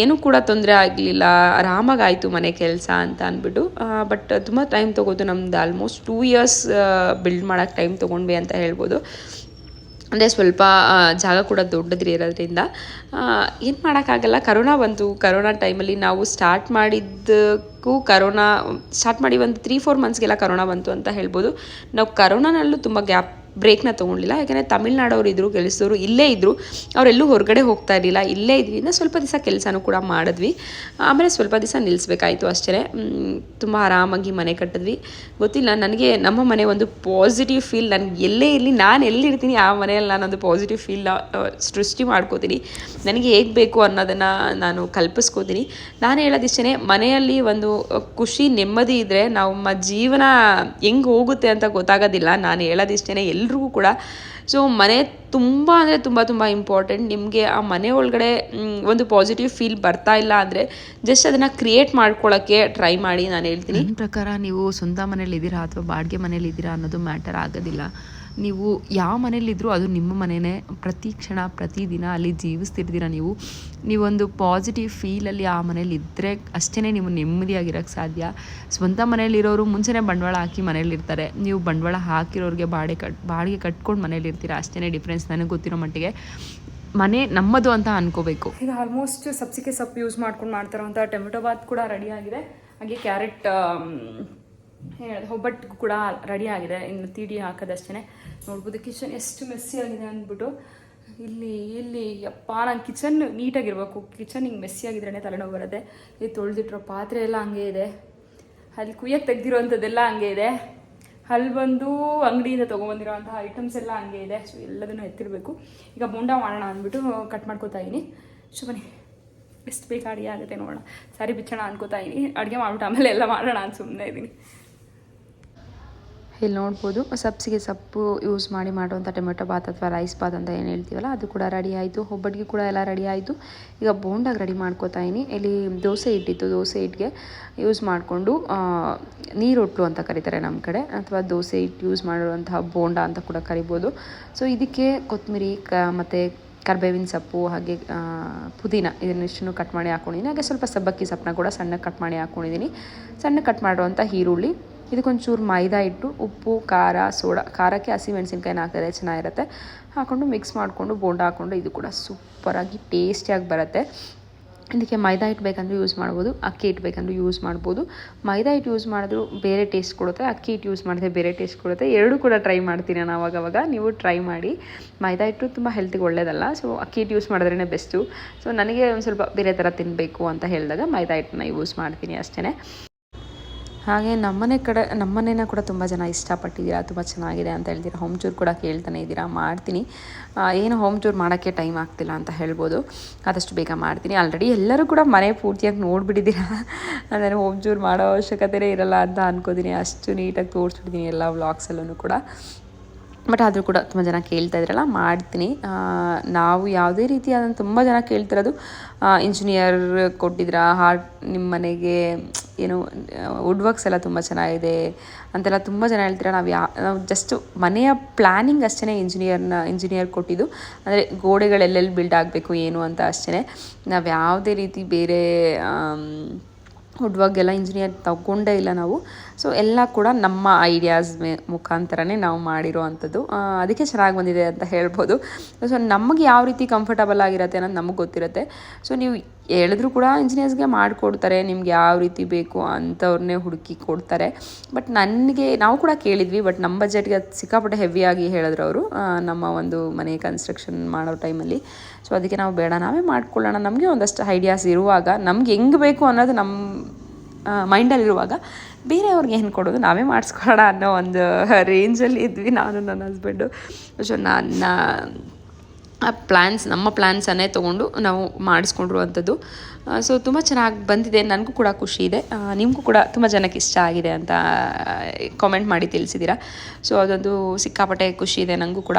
S2: ಏನೂ ಕೂಡ ತೊಂದರೆ ಆಗಲಿಲ್ಲ. ಆರಾಮಾಗಾಯಿತು ಮನೆ ಕೆಲಸ ಅಂತ ಅಂದ್ಬಿಟ್ಟು ಬಟ್ ತುಂಬ ಟೈಮ್ ತೊಗೋತು. ನಮ್ದು ಆಲ್ಮೋಸ್ಟ್ ಟೂ ಇಯರ್ಸ್ ಬಿಲ್ಡ್ ಮಾಡೋಕ್ಕೆ ಟೈಮ್ ತೊಗೊಂಡ್ವಿ ಅಂತ ಹೇಳ್ಬೋದು. ಅಂದರೆ ಸ್ವಲ್ಪ ಜಾಗ ಕೂಡ ದೊಡ್ಡದಿರೋದ್ರಿಂದ ಏನು ಮಾಡೋಕ್ಕಾಗಲ್ಲ. ಕರೋನಾ ಬಂತು. ಕರೋನಾ ಟೈಮಲ್ಲಿ ನಾವು ಸ್ಟಾರ್ಟ್ ಮಾಡಿದ್ದಕ್ಕೂ ಕರೋನಾ ಸ್ಟಾರ್ಟ್ ಮಾಡಿ ಒಂದು ತ್ರೀ ಫೋರ್ ಮಂತ್ಸ್ಗೆಲ್ಲ ಕರೋನಾ ಬಂತು ಅಂತ ಹೇಳ್ಬೋದು. ನಾವು ಕರೋನಾನಲ್ಲೂ ತುಂಬ ಗ್ಯಾಪ್ ಬ್ರೇಕ್ನ ತೊಗೊಂಡಿಲ್ಲ. ಯಾಕಂದರೆ ತಮಿಳ್ನಾಡವ್ರು ಇದ್ದರು ಕೆಲಸದವರು ಇಲ್ಲೇ ಇದ್ದರು ಅವರೆಲ್ಲೂ ಹೊರಗಡೆ ಹೋಗ್ತಾ ಇರಲಿಲ್ಲ, ಇಲ್ಲೇ ಇದ್ರಿಂದ ಸ್ವಲ್ಪ ದಿವಸ ಕೆಲಸನೂ ಕೂಡ ಮಾಡಿದ್ವಿ. ಆಮೇಲೆ ಸ್ವಲ್ಪ ದಿವಸ ನಿಲ್ಲಿಸ್ಬೇಕಾಯಿತು ಅಷ್ಟೇ ತುಂಬ ಆರಾಮಾಗಿ ಮನೆ ಕಟ್ಟಿದ್ವಿ. ಗೊತ್ತಿಲ್ಲ, ನನಗೆ ನಮ್ಮ ಮನೆ ಒಂದು ಪಾಸಿಟಿವ್ ಫೀಲ್ ನನಗೆ ಎಲ್ಲೇ ಇರಲಿ, ನಾನು ಎಲ್ಲಿರ್ತೀನಿ ಆ ಮನೆಯಲ್ಲಿ ನಾನೊಂದು ಪಾಸಿಟಿವ್ ಫೀಲ್ ಸೃಷ್ಟಿ ಮಾಡ್ಕೋತೀನಿ. ನನಗೆ ಹೇಗೆ ಬೇಕು ಅನ್ನೋದನ್ನು ನಾನು ಕಲ್ಪಿಸ್ಕೋತೀನಿ. ನಾನು ಹೇಳೋದಿಷ್ಟೇ ಮನೆಯಲ್ಲಿ ಒಂದು ಖುಷಿ, ನೆಮ್ಮದಿ ಇದ್ದರೆ ನಮ್ಮ ಜೀವನ ಹೆಂಗೆ ಹೋಗುತ್ತೆ ಅಂತ ಗೊತ್ತಾಗೋದಿಲ್ಲ. ನಾನು ಹೇಳೋದಿಷ್ಟೇ ಎಲ್ರಿಗೂ ಕೂಡ. ಸೊ ಮನೆ ತುಂಬ ಅಂದರೆ ತುಂಬ ತುಂಬ ಇಂಪಾರ್ಟೆಂಟ್ ನಿಮಗೆ ಆ ಮನೆ ಒಳಗಡೆ ಒಂದು ಪಾಸಿಟಿವ್ ಫೀಲ್ ಬರ್ತಾ ಇಲ್ಲ ಅಂದರೆ ಜಸ್ಟ್ ಅದನ್ನು ಕ್ರಿಯೇಟ್ ಮಾಡ್ಕೊಳ್ಳೋಕ್ಕೆ ಟ್ರೈ ಮಾಡಿ ನಾನು ಹೇಳ್ತೀನಿ.
S4: ಪ್ರಕಾರ ನೀವು ಸ್ವಂತ ಮನೇಲಿ ಇದ್ದೀರಾ ಅಥವಾ ಬಾಡಿಗೆ ಮನೇಲಿ ಇದ್ದೀರಾ ಅನ್ನೋದು ಮ್ಯಾಟರ್ ಆಗೋದಿಲ್ಲ. ನೀವು ಯಾವ ಮನೇಲಿದ್ದರೂ ಅದು ನಿಮ್ಮ ಮನೆಯೇ ಪ್ರತಿ ಕ್ಷಣ, ಪ್ರತಿ ದಿನ ಅಲ್ಲಿ ಜೀವಿಸ್ತಿರ್ತೀರ ನೀವು. ನೀವೊಂದು ಪಾಸಿಟಿವ್ ಫೀಲಲ್ಲಿ ಆ ಮನೇಲಿ ಇದ್ದರೆ ಅಷ್ಟೇ ನೀವು ನೆಮ್ಮದಿಯಾಗಿರೋಕ್ಕೆ ಸಾಧ್ಯ. ಸ್ವಂತ ಮನೇಲಿರೋರು ಮುಂಚೆನೇ ಬಂಡವಾಳ ಹಾಕಿ ಮನೇಲಿರ್ತಾರೆ ನೀವು ಬಂಡವಾಳ ಹಾಕಿರೋರಿಗೆ ಬಾಡಿಗೆ ಕಟ್, ಬಾಡಿಗೆ ಕಟ್ಕೊಂಡು ಮನೇಲಿರ್ತೀರ ಅಷ್ಟೇ ಡಿಫ್ರೆನ್ಸ್ ನನಗೆ ಗೊತ್ತಿರೋ ಮಟ್ಟಿಗೆ. ಮನೆ ನಮ್ಮದು ಅಂತ ಅನ್ಕೋಬೇಕು.
S1: ಈಗ ಆಲ್ಮೋಸ್ಟ್ ಸಬ್ಸಿಗೆ ಸೊಪ್ಪು ಯೂಸ್ ಮಾಡ್ಕೊಂಡು ಮಾಡ್ತಾರೋಂಥ ಟೊಮೆಟೊ ಬಾತ್ ಕೂಡ ರೆಡಿ ಆಗಿದೆ. ಹಾಗೆ ಕ್ಯಾರೆಟ್ ಹೇಳಿದೆ ಒಬ್ಬಟ್ಟು ಕೂಡ ರೆಡಿ ಆಗಿದೆ. ಇನ್ನು ತಿಡಿ ಹಾಕೋದಷ್ಟೇ ನೋಡ್ಬೋದು ಕಿಚನ್ ಎಷ್ಟು ಮೆಸ್ಸಿ ಆಗಿದೆ ಅಂದ್ಬಿಟ್ಟು. ಇಲ್ಲಿ ಇಲ್ಲಿ, ಯಪ್ಪ, ನಾನು ಕಿಚನ್ ನೀಟಾಗಿರ್ಬೇಕು. ಕಿಚನ್ ಹಿಂಗೆ ಮೆಸ್ಸಿ ಆಗಿದ್ರೇ ತಲೆನೋವು ಬರುತ್ತೆ. ಇಲ್ಲಿ ತೊಳೆದಿಟ್ಟಿರೋ ಪಾತ್ರೆ ಎಲ್ಲ ಹಂಗೆ ಇದೆ. ಅಲ್ಲಿ ಕುಯ್ಯಕ್ಕೆ ತೆಗ್ದಿರೋವಂಥದ್ದೆಲ್ಲ ಹಂಗೆ ಇದೆ. ಅಲ್ಲಿ ಬಂದು ಅಂಗಡಿಯಿಂದ ತೊಗೊಂಬಂದಿರೋಂತಹ ಐಟಮ್ಸ್ ಎಲ್ಲ ಹಂಗೆ ಇದೆ. ಸೊ ಎಲ್ಲದನ್ನು ಎತ್ತಿರಬೇಕು. ಈಗ ಬೋಂಡ ಮಾಡೋಣ ಅಂದ್ಬಿಟ್ಟು ಕಟ್ ಮಾಡ್ಕೋತಾ ಇದ್ದೀನಿ ಸೊ ಬನ್ನಿ. ಎಷ್ಟು ಬೇಕು ಅಡುಗೆ ಆಗುತ್ತೆ ನೋಡೋಣ. ಸಾರಿ, ಬಿಚ್ಚೋಣ ಅನ್ಕೋತಾ ಇದ್ದೀನಿ ಅಡುಗೆ ಮಾಡ್ಬಿಟ್ಟು ಆಮೇಲೆ ಎಲ್ಲ ಮಾಡೋಣ ಅಂತ ಸುಮ್ಮನೆ ಇದ್ದೀನಿ.
S2: ಇಲ್ಲಿ ನೋಡ್ಬೋದು. ಸಬ್ಸಿಗೆ ಸೊಪ್ಪು ಯೂಸ್ ಮಾಡಿ ಮಾಡುವಂಥ ಟೊಮೆಟೊ ಬಾತ್ ಅಥವಾ ರೈಸ್ ಬಾತ್ ಅಂತ ಏನು ಹೇಳ್ತೀವಲ್ಲ, ಅದು ಕೂಡ ರೆಡಿ ಆಯಿತು. ಒಬ್ಬಟ್ಟಿಗೆ ಕೂಡ ಎಲ್ಲ ರೆಡಿ ಆಯಿತು. ಈಗ ಬೋಂಡಾಗಿ ರೆಡಿ ಮಾಡ್ಕೋತಾ ಇದ್ದೀನಿ ಇಲ್ಲಿ ದೋಸೆ ಹಿಟ್ಟಿತ್ತು, ದೋಸೆ ಹಿಟ್ಟಿಗೆ ಯೂಸ್ ಮಾಡಿಕೊಂಡು ನೀರೊಟ್ಲು ಅಂತ ಕರೀತಾರೆ ನಮ್ಮ ಕಡೆ, ಅಥವಾ ದೋಸೆ ಹಿಟ್ಟು ಯೂಸ್ ಮಾಡಿರುವಂತಹ ಬೋಂಡ ಅಂತ ಕೂಡ ಕರಿಬೋದು. ಸೊ ಇದಕ್ಕೆ ಕೊತ್ತಂಬರಿ ಕ, ಮತ್ತು ಕರ್ಬೇವಿನ ಸೊಪ್ಪು, ಹಾಗೆ ಪುದೀನ ಇದನ್ನಿಷ್ಟನ್ನು ಕಟ್ ಮಾಡಿ ಹಾಕ್ಕೊಂಡಿದ್ದೀನಿ ಹಾಗೆ ಸ್ವಲ್ಪ ಸಬ್ಬಕ್ಕಿ ಸೊಪ್ಪನ್ನ ಕೂಡ ಸಣ್ಣ ಕಟ್ ಮಾಡಿ ಹಾಕ್ಕೊಂಡಿದ್ದೀನಿ ಸಣ್ಣ ಕಟ್ ಮಾಡಿರುವಂಥ ಈರುಳ್ಳಿ ಇದಕ್ಕೊಂಚೂರು ಮೈದಾ ಇಟ್ಟು ಉಪ್ಪು, ಖಾರ, ಸೋಡಾ, ಖಾರಕ್ಕೆ ಹಸಿಮೆಣಸಿನ್ಕಾಯಿನ ಹಾಕಿದ್ರೆ ಚೆನ್ನಾಗಿರುತ್ತೆ. ಹಾಕ್ಕೊಂಡು ಮಿಕ್ಸ್ ಮಾಡಿಕೊಂಡು ಬೋಂಡ ಹಾಕ್ಕೊಂಡು ಇದು ಕೂಡ ಸೂಪರಾಗಿ ಟೇಸ್ಟಿಯಾಗಿ ಬರುತ್ತೆ. ಇದಕ್ಕೆ ಮೈದಾ ಹಿಟ್ಟು ಬೇಕಂದ್ರೆ ಯೂಸ್ ಮಾಡ್ಬೋದು, ಅಕ್ಕಿ ಹಿಟ್ಟು ಬೇಕಂದ್ರೆ ಯೂಸ್ ಮಾಡ್ಬೋದು. ಮೈದಾ ಹಿಟ್ಟು ಯೂಸ್ ಮಾಡಿದ್ರು ಬೇರೆ ಟೇಸ್ಟ್ ಕೊಡುತ್ತೆ, ಅಕ್ಕಿ ಹಿಟ್ಟು ಯೂಸ್ ಮಾಡಿದ್ರೆ ಬೇರೆ ಟೇಸ್ಟ್ ಕೊಡುತ್ತೆ. ಎರಡೂ ಕೂಡ ಟ್ರೈ ಮಾಡ್ತೀನಿ ನಾನು ಅವಾಗವಾಗ ನೀವು ಟ್ರೈ ಮಾಡಿ. ಮೈದಾ ಹಿಟ್ಟು ತುಂಬ ಹೆಲ್ತಿಗೆ ಒಳ್ಳೇದಲ್ಲ ಸೊ ಅಕ್ಕಿ ಹಿಟ್ಟು ಯೂಸ್ ಮಾಡಿದ್ರೇ ಬೆಸ್ಟು ಸೊ ನನಗೆ ಒಂದು ಸ್ವಲ್ಪ ಬೇರೆ ಥರ ತಿನ್ನಬೇಕು ಅಂತ ಹೇಳಿದಾಗ ಮೈದಾ ಹಿಟ್ಟನ್ನ ಯೂಸ್ ಮಾಡ್ತೀನಿ ಅಷ್ಟೇ ಹಾಗೆ ನಮ್ಮನೆ ಕಡೆ ನಮ್ಮನೇನ ಕೂಡ ತುಂಬ ಜನ ಇಷ್ಟಪಟ್ಟಿದ್ದೀರಾ, ತುಂಬ ಚೆನ್ನಾಗಿದೆ ಅಂತ ಹೇಳ್ತೀರಾ ಹೋಮ್ ಚೂರ್ ಕೂಡ ಕೇಳ್ತಾನೆ ಇದ್ದೀರಾ, ಮಾಡ್ತೀನಿ. ಏನು ಹೋಮ್ ಚೂರ್ ಮಾಡೋಕ್ಕೆ ಟೈಮ್ ಆಗ್ತಿಲ್ಲ ಅಂತ ಹೇಳ್ಬೋದು. ಆದಷ್ಟು ಬೇಗ ಮಾಡ್ತೀನಿ. ಆಲ್ರೆಡಿ ಎಲ್ಲರೂ ಕೂಡ ಮನೆ ಪೂರ್ತಿಯಾಗಿ ನೋಡಿಬಿಟ್ಟಿದ್ದೀರಾ. ಅಂದರೆ ಹೋಮ್ ಚೂರ್ ಮಾಡೋ ಅವಶ್ಯಕತೆನೇ ಇರಲ್ಲ ಅಂತ ಅನ್ಕೋತೀನಿ. ಅಷ್ಟು ನೀಟಾಗಿ ತೋರಿಸ್ಬಿಡ್ತೀನಿ ಎಲ್ಲ ವ್ಲಾಗ್ಸಲ್ಲೂ ಕೂಡ. ಬಟ್ ಆದರೂ ಕೂಡ ತುಂಬ ಜನ ಕೇಳ್ತಾ ಇದ್ರಲ್ಲ, ಮಾಡ್ತೀನಿ. ನಾವು ಯಾವುದೇ ರೀತಿಯಾದಂಥ ತುಂಬ ಜನ ಕೇಳ್ತಿರೋದು ಇಂಜಿನಿಯರ್ ಕೊಟ್ಟಿದ್ದೀರಾ ಹಾರ್ಟ್ ನಿಮ್ಮ ಮನೆಗೆ, ಏನು ವುಡ್ ವರ್ಕ್ಸ್ ಎಲ್ಲ ತುಂಬ ಚೆನ್ನಾಗಿದೆ ಅಂತೆಲ್ಲ ತುಂಬ ಜನ ಹೇಳ್ತೀರ. ನಾವು ಯಾ, ನಾವು ಜಸ್ಟ್ ಮನೆಯ ಪ್ಲ್ಯಾನಿಂಗ್ ಅಷ್ಟೇ ಇಂಜಿನಿಯರ್ನ ಇಂಜಿನಿಯರ್ ಕೊಟ್ಟಿದ್ದು. ಅಂದರೆ ಗೋಡೆಗಳೆಲ್ಲೆಲ್ಲಿ ಬಿಲ್ಡ್ ಆಗಬೇಕು, ಏನು ಅಂತ ಅಷ್ಟೇ ನಾವು ಯಾವುದೇ ರೀತಿ ಬೇರೆ ವುಡ್ ವರ್ಕ್ ಇಂಜಿನಿಯರ್ ತಗೊಂಡೇ ಇಲ್ಲ ನಾವು. ಸೊ ಎಲ್ಲ ಕೂಡ ನಮ್ಮ ಐಡಿಯಾಸ್ ಮೇ ಮುಖಾಂತರನೇ ನಾವು ಮಾಡಿರೋ ಅಂಥದ್ದು ಅದಕ್ಕೆ ಚೆನ್ನಾಗಿ ಬಂದಿದೆ ಅಂತ ಹೇಳ್ಬೋದು. ಸೊ ನಮಗೆ ಯಾವ ರೀತಿ ಕಂಫರ್ಟಬಲ್ ಆಗಿರುತ್ತೆ ಅನ್ನೋದು ನಮಗೆ ಗೊತ್ತಿರುತ್ತೆ. ಸೊ ನೀವು ಹೇಳಿದ್ರು ಕೂಡ ಇಂಜಿನಿಯರ್ಸ್ಗೆ ಮಾಡಿಕೊಡ್ತಾರೆ, ನಿಮ್ಗೆ ಯಾವ ರೀತಿ ಬೇಕು ಅಂಥವ್ರನ್ನೇ ಹುಡುಕಿ ಕೊಡ್ತಾರೆ. ಬಟ್ ನನಗೆ, ನಾವು ಕೂಡ ಕೇಳಿದ್ವಿ ಬಟ್ ನಮ್ಮ ಬಜೆಟ್ಗೆ ಅದು ಸಿಕ್ಕಾಪಟ್ಟೆ ಹೆವಿಯಾಗಿ ಹೇಳಿದ್ರು ಅವರು ನಮ್ಮ ಒಂದು ಮನೆ ಕನ್ಸ್ಟ್ರಕ್ಷನ್ ಮಾಡೋ ಟೈಮಲ್ಲಿ ಸೊ ಅದಕ್ಕೆ ನಾವು ಬೇಡ, ನಾವೇ ಮಾಡ್ಕೊಳ್ಳೋಣ. ನಮಗೆ ಒಂದಷ್ಟು ಐಡಿಯಾಸ್ ಇರುವಾಗ, ನಮ್ಗೆ ಹೆಂಗೆ ಬೇಕು ಅನ್ನೋದು ನಮ್ಮ ಮೈಂಡಲ್ಲಿರುವಾಗ ಬೇರೆಯವ್ರಿಗೆ ಏನು ಕೊಡೋದು? ನಾವೇ ಮಾಡಿಸ್ಕೊಳ್ಳೋಣ ಅನ್ನೋ ಒಂದು ರೇಂಜಲ್ಲಿ ಇದ್ವಿ ನಾನು, ನನ್ನ ಹಸ್ಬೆಂಡು ಸೊ ನನ್ನ ಪ್ಲ್ಯಾನ್ಸ್ ನಮ್ಮ ಪ್ಲ್ಯಾನ್ಸನ್ನೇ ತೊಗೊಂಡು ನಾವು ಮಾಡಿಸ್ಕೊಂಡಿರುವಂಥದ್ದು. ಸೊ ತುಂಬ ಚೆನ್ನಾಗಿ ಬಂದಿದೆ. ನನಗೂ ಕೂಡ ಖುಷಿ ಇದೆ. ನಿಮಗೂ ಕೂಡ ತುಂಬ ಜನಕ್ಕೆ ಇಷ್ಟ ಆಗಿದೆ ಅಂತ ಕಾಮೆಂಟ್ ಮಾಡಿ ತಿಳಿಸಿದ್ದೀರಾ ಸೊ ಅದೊಂದು ಸಿಕ್ಕಾಪಟ್ಟೆ ಖುಷಿ ಇದೆ ನನಗೂ ಕೂಡ.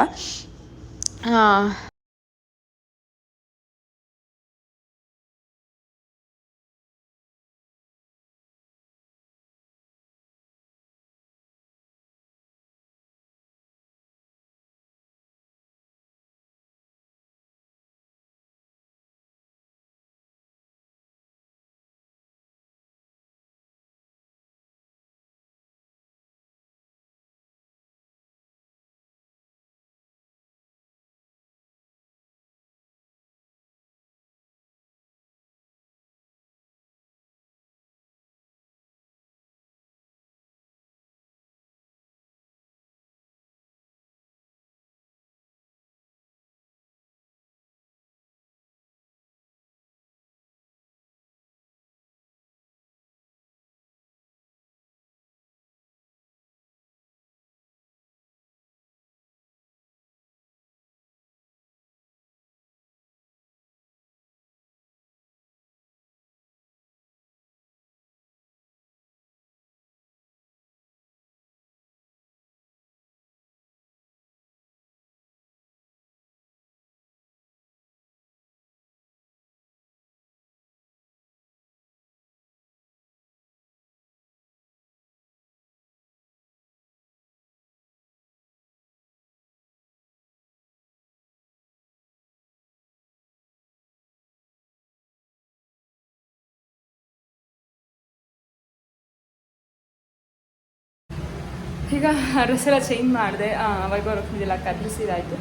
S1: ಈಗ ಡ್ರೆಸ್ ಎಲ್ಲ ಚೇಂಜ್ ಮಾಡಿದೆ. ವೈಭವ ಲಕ್ಷ್ಮಿದೆಲ್ಲ ಕದ್ರಿಸಿದಾಯಿತು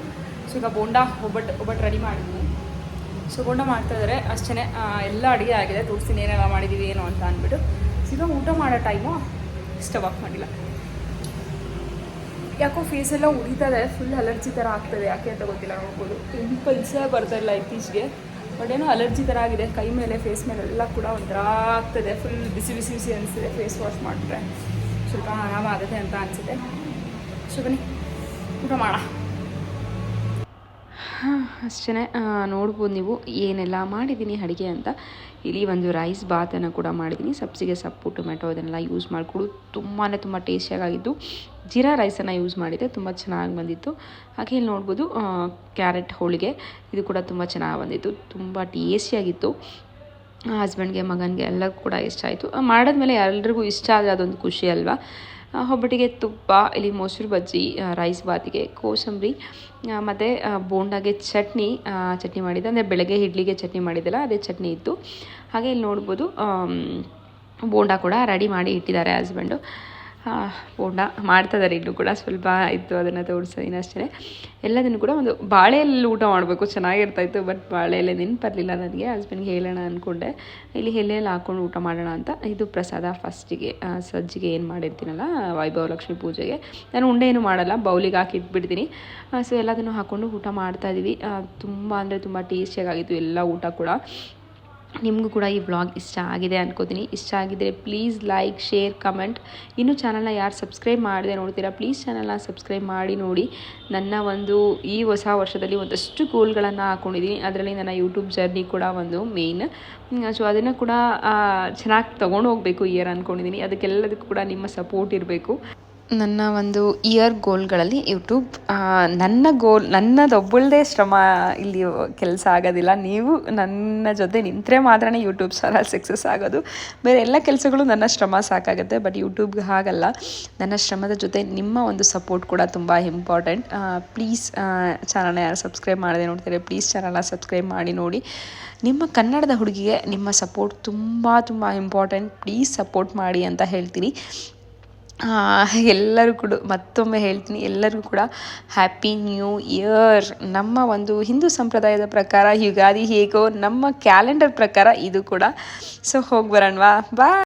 S1: ಸೊ ಈಗ ಬೋಂಡ ಒಬ್ಬಟ್ಟು ಒಬ್ಬಟ್ಟು ರೆಡಿ ಮಾಡಿದ್ವಿ. ಸೊ ಬೋಂಡ ಮಾಡ್ತಾ ಇದ್ದಾರೆ ಅಷ್ಟೇ ಎಲ್ಲ ಅಡುಗೆ ಆಗಿದೆ. ತೋರಿಸ್ತೀನಿ ಏನೆಲ್ಲ ಮಾಡಿದ್ದೀವಿ ಏನು ಅಂತ ಅಂದ್ಬಿಟ್ಟು. ಸೊ ಈಗ ಊಟ ಮಾಡೋ ಟೈಮು ಸ್ಟವ್ ಆಫ್ ಮಾಡಿಲ್ಲ. ಯಾಕೋ ಫೇಸ್ ಎಲ್ಲ ಉರಿತದೆ ಫುಲ್ ಅಲರ್ಜಿ ಥರ ಆಗ್ತದೆ ಯಾಕೆ ಅಂತ ಗೊತ್ತಿಲ್ಲ, ನೋಡ್ಬೋದು. ಪಿಂಪಲ್ಸೇ ಬರ್ತಾ ಇಲ್ಲ ಇತ್ತೀಚೆಗೆ. ಬಟ್ ಏನೋ ಅಲರ್ಜಿ ಥರ ಆಗಿದೆ. ಕೈ ಮೇಲೆ ಫೇಸ್ ಮೇಲೆ ಎಲ್ಲ ಕೂಡ ಒಂಥರ ಆಗ್ತದೆ ಫುಲ್ ಬಿಸಿ ಬಿಸಿ ಬಿಸಿ ಅನಿಸ್ತಿದೆ. ಫೇಸ್ ವಾಶ್ ಮಾಡಿದ್ರೆ. ಸ್ವಲ್ಪ ಆರಾಮಾಗುತ್ತೆ ಅಂತ ಅನಿಸುತ್ತೆ. ಸೊ ಬನ್ನಿ, ಊಟ ಮಾಡ
S2: ಅಷ್ಟೇ ನೋಡ್ಬೋದು ನೀವು ಏನೆಲ್ಲ ಮಾಡಿದ್ದೀನಿ ಅಡುಗೆ ಅಂತ. ಇಲ್ಲಿ ಒಂದು ರೈಸ್ ಬಾತನ್ನು ಕೂಡ ಮಾಡಿದ್ದೀನಿ. ಸಬ್ಸಿಗೆ ಸೊಪ್ಪು ಟೊಮೆಟೊ ಅದನ್ನೆಲ್ಲ ಯೂಸ್ ಮಾಡಿಕೊಡು ತುಂಬಾ ತುಂಬ ಟೇಸ್ಟಿಯಾಗಿದ್ದು ಜೀರಾ ರೈಸನ್ನು ಯೂಸ್ ಮಾಡಿದ್ದೆ ತುಂಬ ಚೆನ್ನಾಗಿ ಬಂದಿತ್ತು. ಹಾಗೆ ಇಲ್ಲಿ ನೋಡ್ಬೋದು ಕ್ಯಾರೆಟ್ ಹೋಳಿಗೆ. ಇದು ಕೂಡ ತುಂಬ ಚೆನ್ನಾಗಿ ಬಂದಿತ್ತು. ತುಂಬ ಟೇಸ್ಟಿಯಾಗಿತ್ತು ಹಸ್ಬೆಂಡ್ಗೆ ಮಗನಿಗೆ ಎಲ್ಲರಿಗೂ ಕೂಡ ಇಷ್ಟ ಆಯಿತು. ಮಾಡಿದ್ಮೇಲೆ ಎಲ್ರಿಗೂ ಇಷ್ಟ ಆದರೆ ಅದೊಂದು ಖುಷಿ ಅಲ್ವಾ? ಒಬ್ಬಟ್ಟಿಗೆ ತುಪ್ಪ, ಇಲ್ಲಿ ಮೊಸರು ಬಜ್ಜಿ ರೈಸ್ ಬಾತಿಗೆ, ಕೋಸಂಬರಿ ಮತ್ತು ಬೋಂಡಾಗೆ ಚಟ್ನಿ ಚಟ್ನಿ ಮಾಡಿದ್ದೆ. ಅಂದರೆ ಬೆಳಗ್ಗೆ ಇಡ್ಲಿಗೆ ಚಟ್ನಿ ಮಾಡಿದ್ದಲ್ಲ, ಅದೇ ಚಟ್ನಿ ಇತ್ತು. ಹಾಗೆ ಇಲ್ಲಿ ನೋಡ್ಬೋದು ಬೋಂಡ ಕೂಡ ರೆಡಿ ಮಾಡಿ ಇಟ್ಟಿದ್ದಾರೆ ಹಸ್ಬೆಂಡು ಬೋಂಡ ಮಾಡ್ತಾ ಇದ್ದಾರೆ ಇಲ್ಲೂ ಕೂಡ ಸ್ವಲ್ಪ ಇತ್ತು ಅದನ್ನು ತೋರಿಸ್ತೀನಿ ಅಷ್ಟೇ ಎಲ್ಲದನ್ನು ಕೂಡ ಒಂದು ಬಾಳೆಯಲ್ಲಿ ಊಟ ಮಾಡಬೇಕು ಚೆನ್ನಾಗಿರ್ತಾಯಿತ್ತು ಬಟ್ ಬಾಳೆಯಲ್ಲೇ ನೆನಪರ್ಲಿಲ್ಲ ನನಗೆ. ಹಸ್ಬೆಂಡ್ಗೆ ಹೇಳೋಣ ಅಂದ್ಕೊಂಡೆ ಇಲ್ಲಿ ಎಲೆಯಲ್ಲಿ ಹಾಕ್ಕೊಂಡು ಊಟ ಮಾಡೋಣ ಅಂತ. ಇದು ಪ್ರಸಾದ ಫಸ್ಟಿಗೆ ಸಜ್ಜಿಗೆ ಏನು ಮಾಡಿರ್ತೀನಲ್ಲ, ವೈಭವ ಲಕ್ಷ್ಮಿ ಪೂಜೆಗೆ. ನಾನು ಉಂಡೆ ಏನು ಮಾಡಲ್ಲ, ಬೌಲಿಗೆ ಹಾಕಿ ಇಟ್ಬಿಡ್ತೀನಿ. ಸೊ ಎಲ್ಲದನ್ನು ಹಾಕ್ಕೊಂಡು ಊಟ ಮಾಡ್ತಾಯಿದ್ದೀವಿ ತುಂಬ ಅಂದರೆ ತುಂಬ ಟೇಸ್ಟಿಯಾಗಿತ್ತು ಎಲ್ಲ ಊಟ ಕೂಡ. ನಿಮಗೂ ಕೂಡ ಈ ವ್ಲಾಗ್ ಇಷ್ಟ ಆಗಿದೆ ಅನ್ಕೋತೀನಿ. ಇಷ್ಟ ಆಗಿದ್ದರೆ ಪ್ಲೀಸ್ ಲೈಕ್ ಶೇರ್ ಕಮೆಂಟ್ ಇನ್ನೂ ಚಾನಲ್ನ ಯಾರು ಸಬ್ಸ್ಕ್ರೈಬ್ ಮಾಡದೆ ನೋಡ್ತೀರಾ ಪ್ಲೀಸ್ ಚಾನಲ್ನ ಸಬ್ಸ್ಕ್ರೈಬ್ ಮಾಡಿ ನೋಡಿ. ನನ್ನ ಒಂದು ಈ ಹೊಸ ವರ್ಷದಲ್ಲಿ ಒಂದಷ್ಟು ಗೋಲ್ಗಳನ್ನು ಹಾಕ್ಕೊಂಡಿದ್ದೀನಿ ಅದರಲ್ಲಿ ನನ್ನ ಯೂಟ್ಯೂಬ್ ಜರ್ನಿ ಕೂಡ ಒಂದು ಮೇಯ್ನ್ ಸೊ ಅದನ್ನು ಕೂಡ ಚೆನ್ನಾಗಿ ತೊಗೊಂಡು ಹೋಗಬೇಕು ಇಯರ್ ಅಂದ್ಕೊಂಡಿದ್ದೀನಿ ಅದಕ್ಕೆಲ್ಲದಕ್ಕೂ ಕೂಡ ನಿಮ್ಮ ಸಪೋರ್ಟ್ ಇರಬೇಕು. ನನ್ನ ಒಂದು ಇಯರ್ ಗೋಲ್ಗಳಲ್ಲಿ ಯೂಟ್ಯೂಬ್ ನನ್ನ ಗೋಲ್ ನನ್ನದೊಬ್ಬಳದೇ ಶ್ರಮ ಇಲ್ಲಿ ಕೆಲಸ ಆಗೋದಿಲ್ಲ. ನೀವು ನನ್ನ ಜೊತೆ ನಿಂತರೆ ಮಾತ್ರ ಯೂಟ್ಯೂಬ್ ಚಾನಲ್ ಸಕ್ಸಸ್ ಆಗೋದು. ಬೇರೆ ಎಲ್ಲ ಕೆಲಸಗಳು ನನ್ನ ಶ್ರಮ ಸಾಕಾಗುತ್ತೆ ಬಟ್ ಯೂಟ್ಯೂಬ್ಗೆ ಹಾಗಲ್ಲ. ನನ್ನ ಶ್ರಮದ ಜೊತೆ ನಿಮ್ಮ ಒಂದು ಸಪೋರ್ಟ್ ಕೂಡ ತುಂಬ ಇಂಪಾರ್ಟೆಂಟ್ ಪ್ಲೀಸ್ ಚಾನಲ್ನ ಯಾರು ಸಬ್ಸ್ಕ್ರೈಬ್ ಮಾಡದೆ ನೋಡ್ತಾರೆ ಪ್ಲೀಸ್ ಚಾನಲ್ನ ಸಬ್ಸ್ಕ್ರೈಬ್ ಮಾಡಿ ನೋಡಿ. ನಿಮ್ಮ ಕನ್ನಡದ ಹುಡುಗಿಗೆ ನಿಮ್ಮ ಸಪೋರ್ಟ್ ತುಂಬ ತುಂಬ ಇಂಪಾರ್ಟೆಂಟ್ ಪ್ಲೀಸ್ ಸಪೋರ್ಟ್ ಮಾಡಿ ಅಂತ ಹೇಳ್ತೀನಿ. ಎಲ್ಲರೂ ಕೂಡ ಮತ್ತೊಮ್ಮೆ ಹೇಳ್ತೀನಿ, ಎಲ್ಲರಿಗೂ ಕೂಡ ಹ್ಯಾಪಿ ನ್ಯೂ ಇಯರ್ ನಮ್ಮ ಒಂದು ಹಿಂದೂ ಸಂಪ್ರದಾಯದ ಪ್ರಕಾರ, ಯುಗಾದಿ ಹೇಗೋ, ನಮ್ಮ ಕ್ಯಾಲೆಂಡರ್ ಪ್ರಕಾರ ಇದು ಕೂಡ. ಸೊ ಹೋಗಿ ಬರೋಣವಾ ಬಾಯ್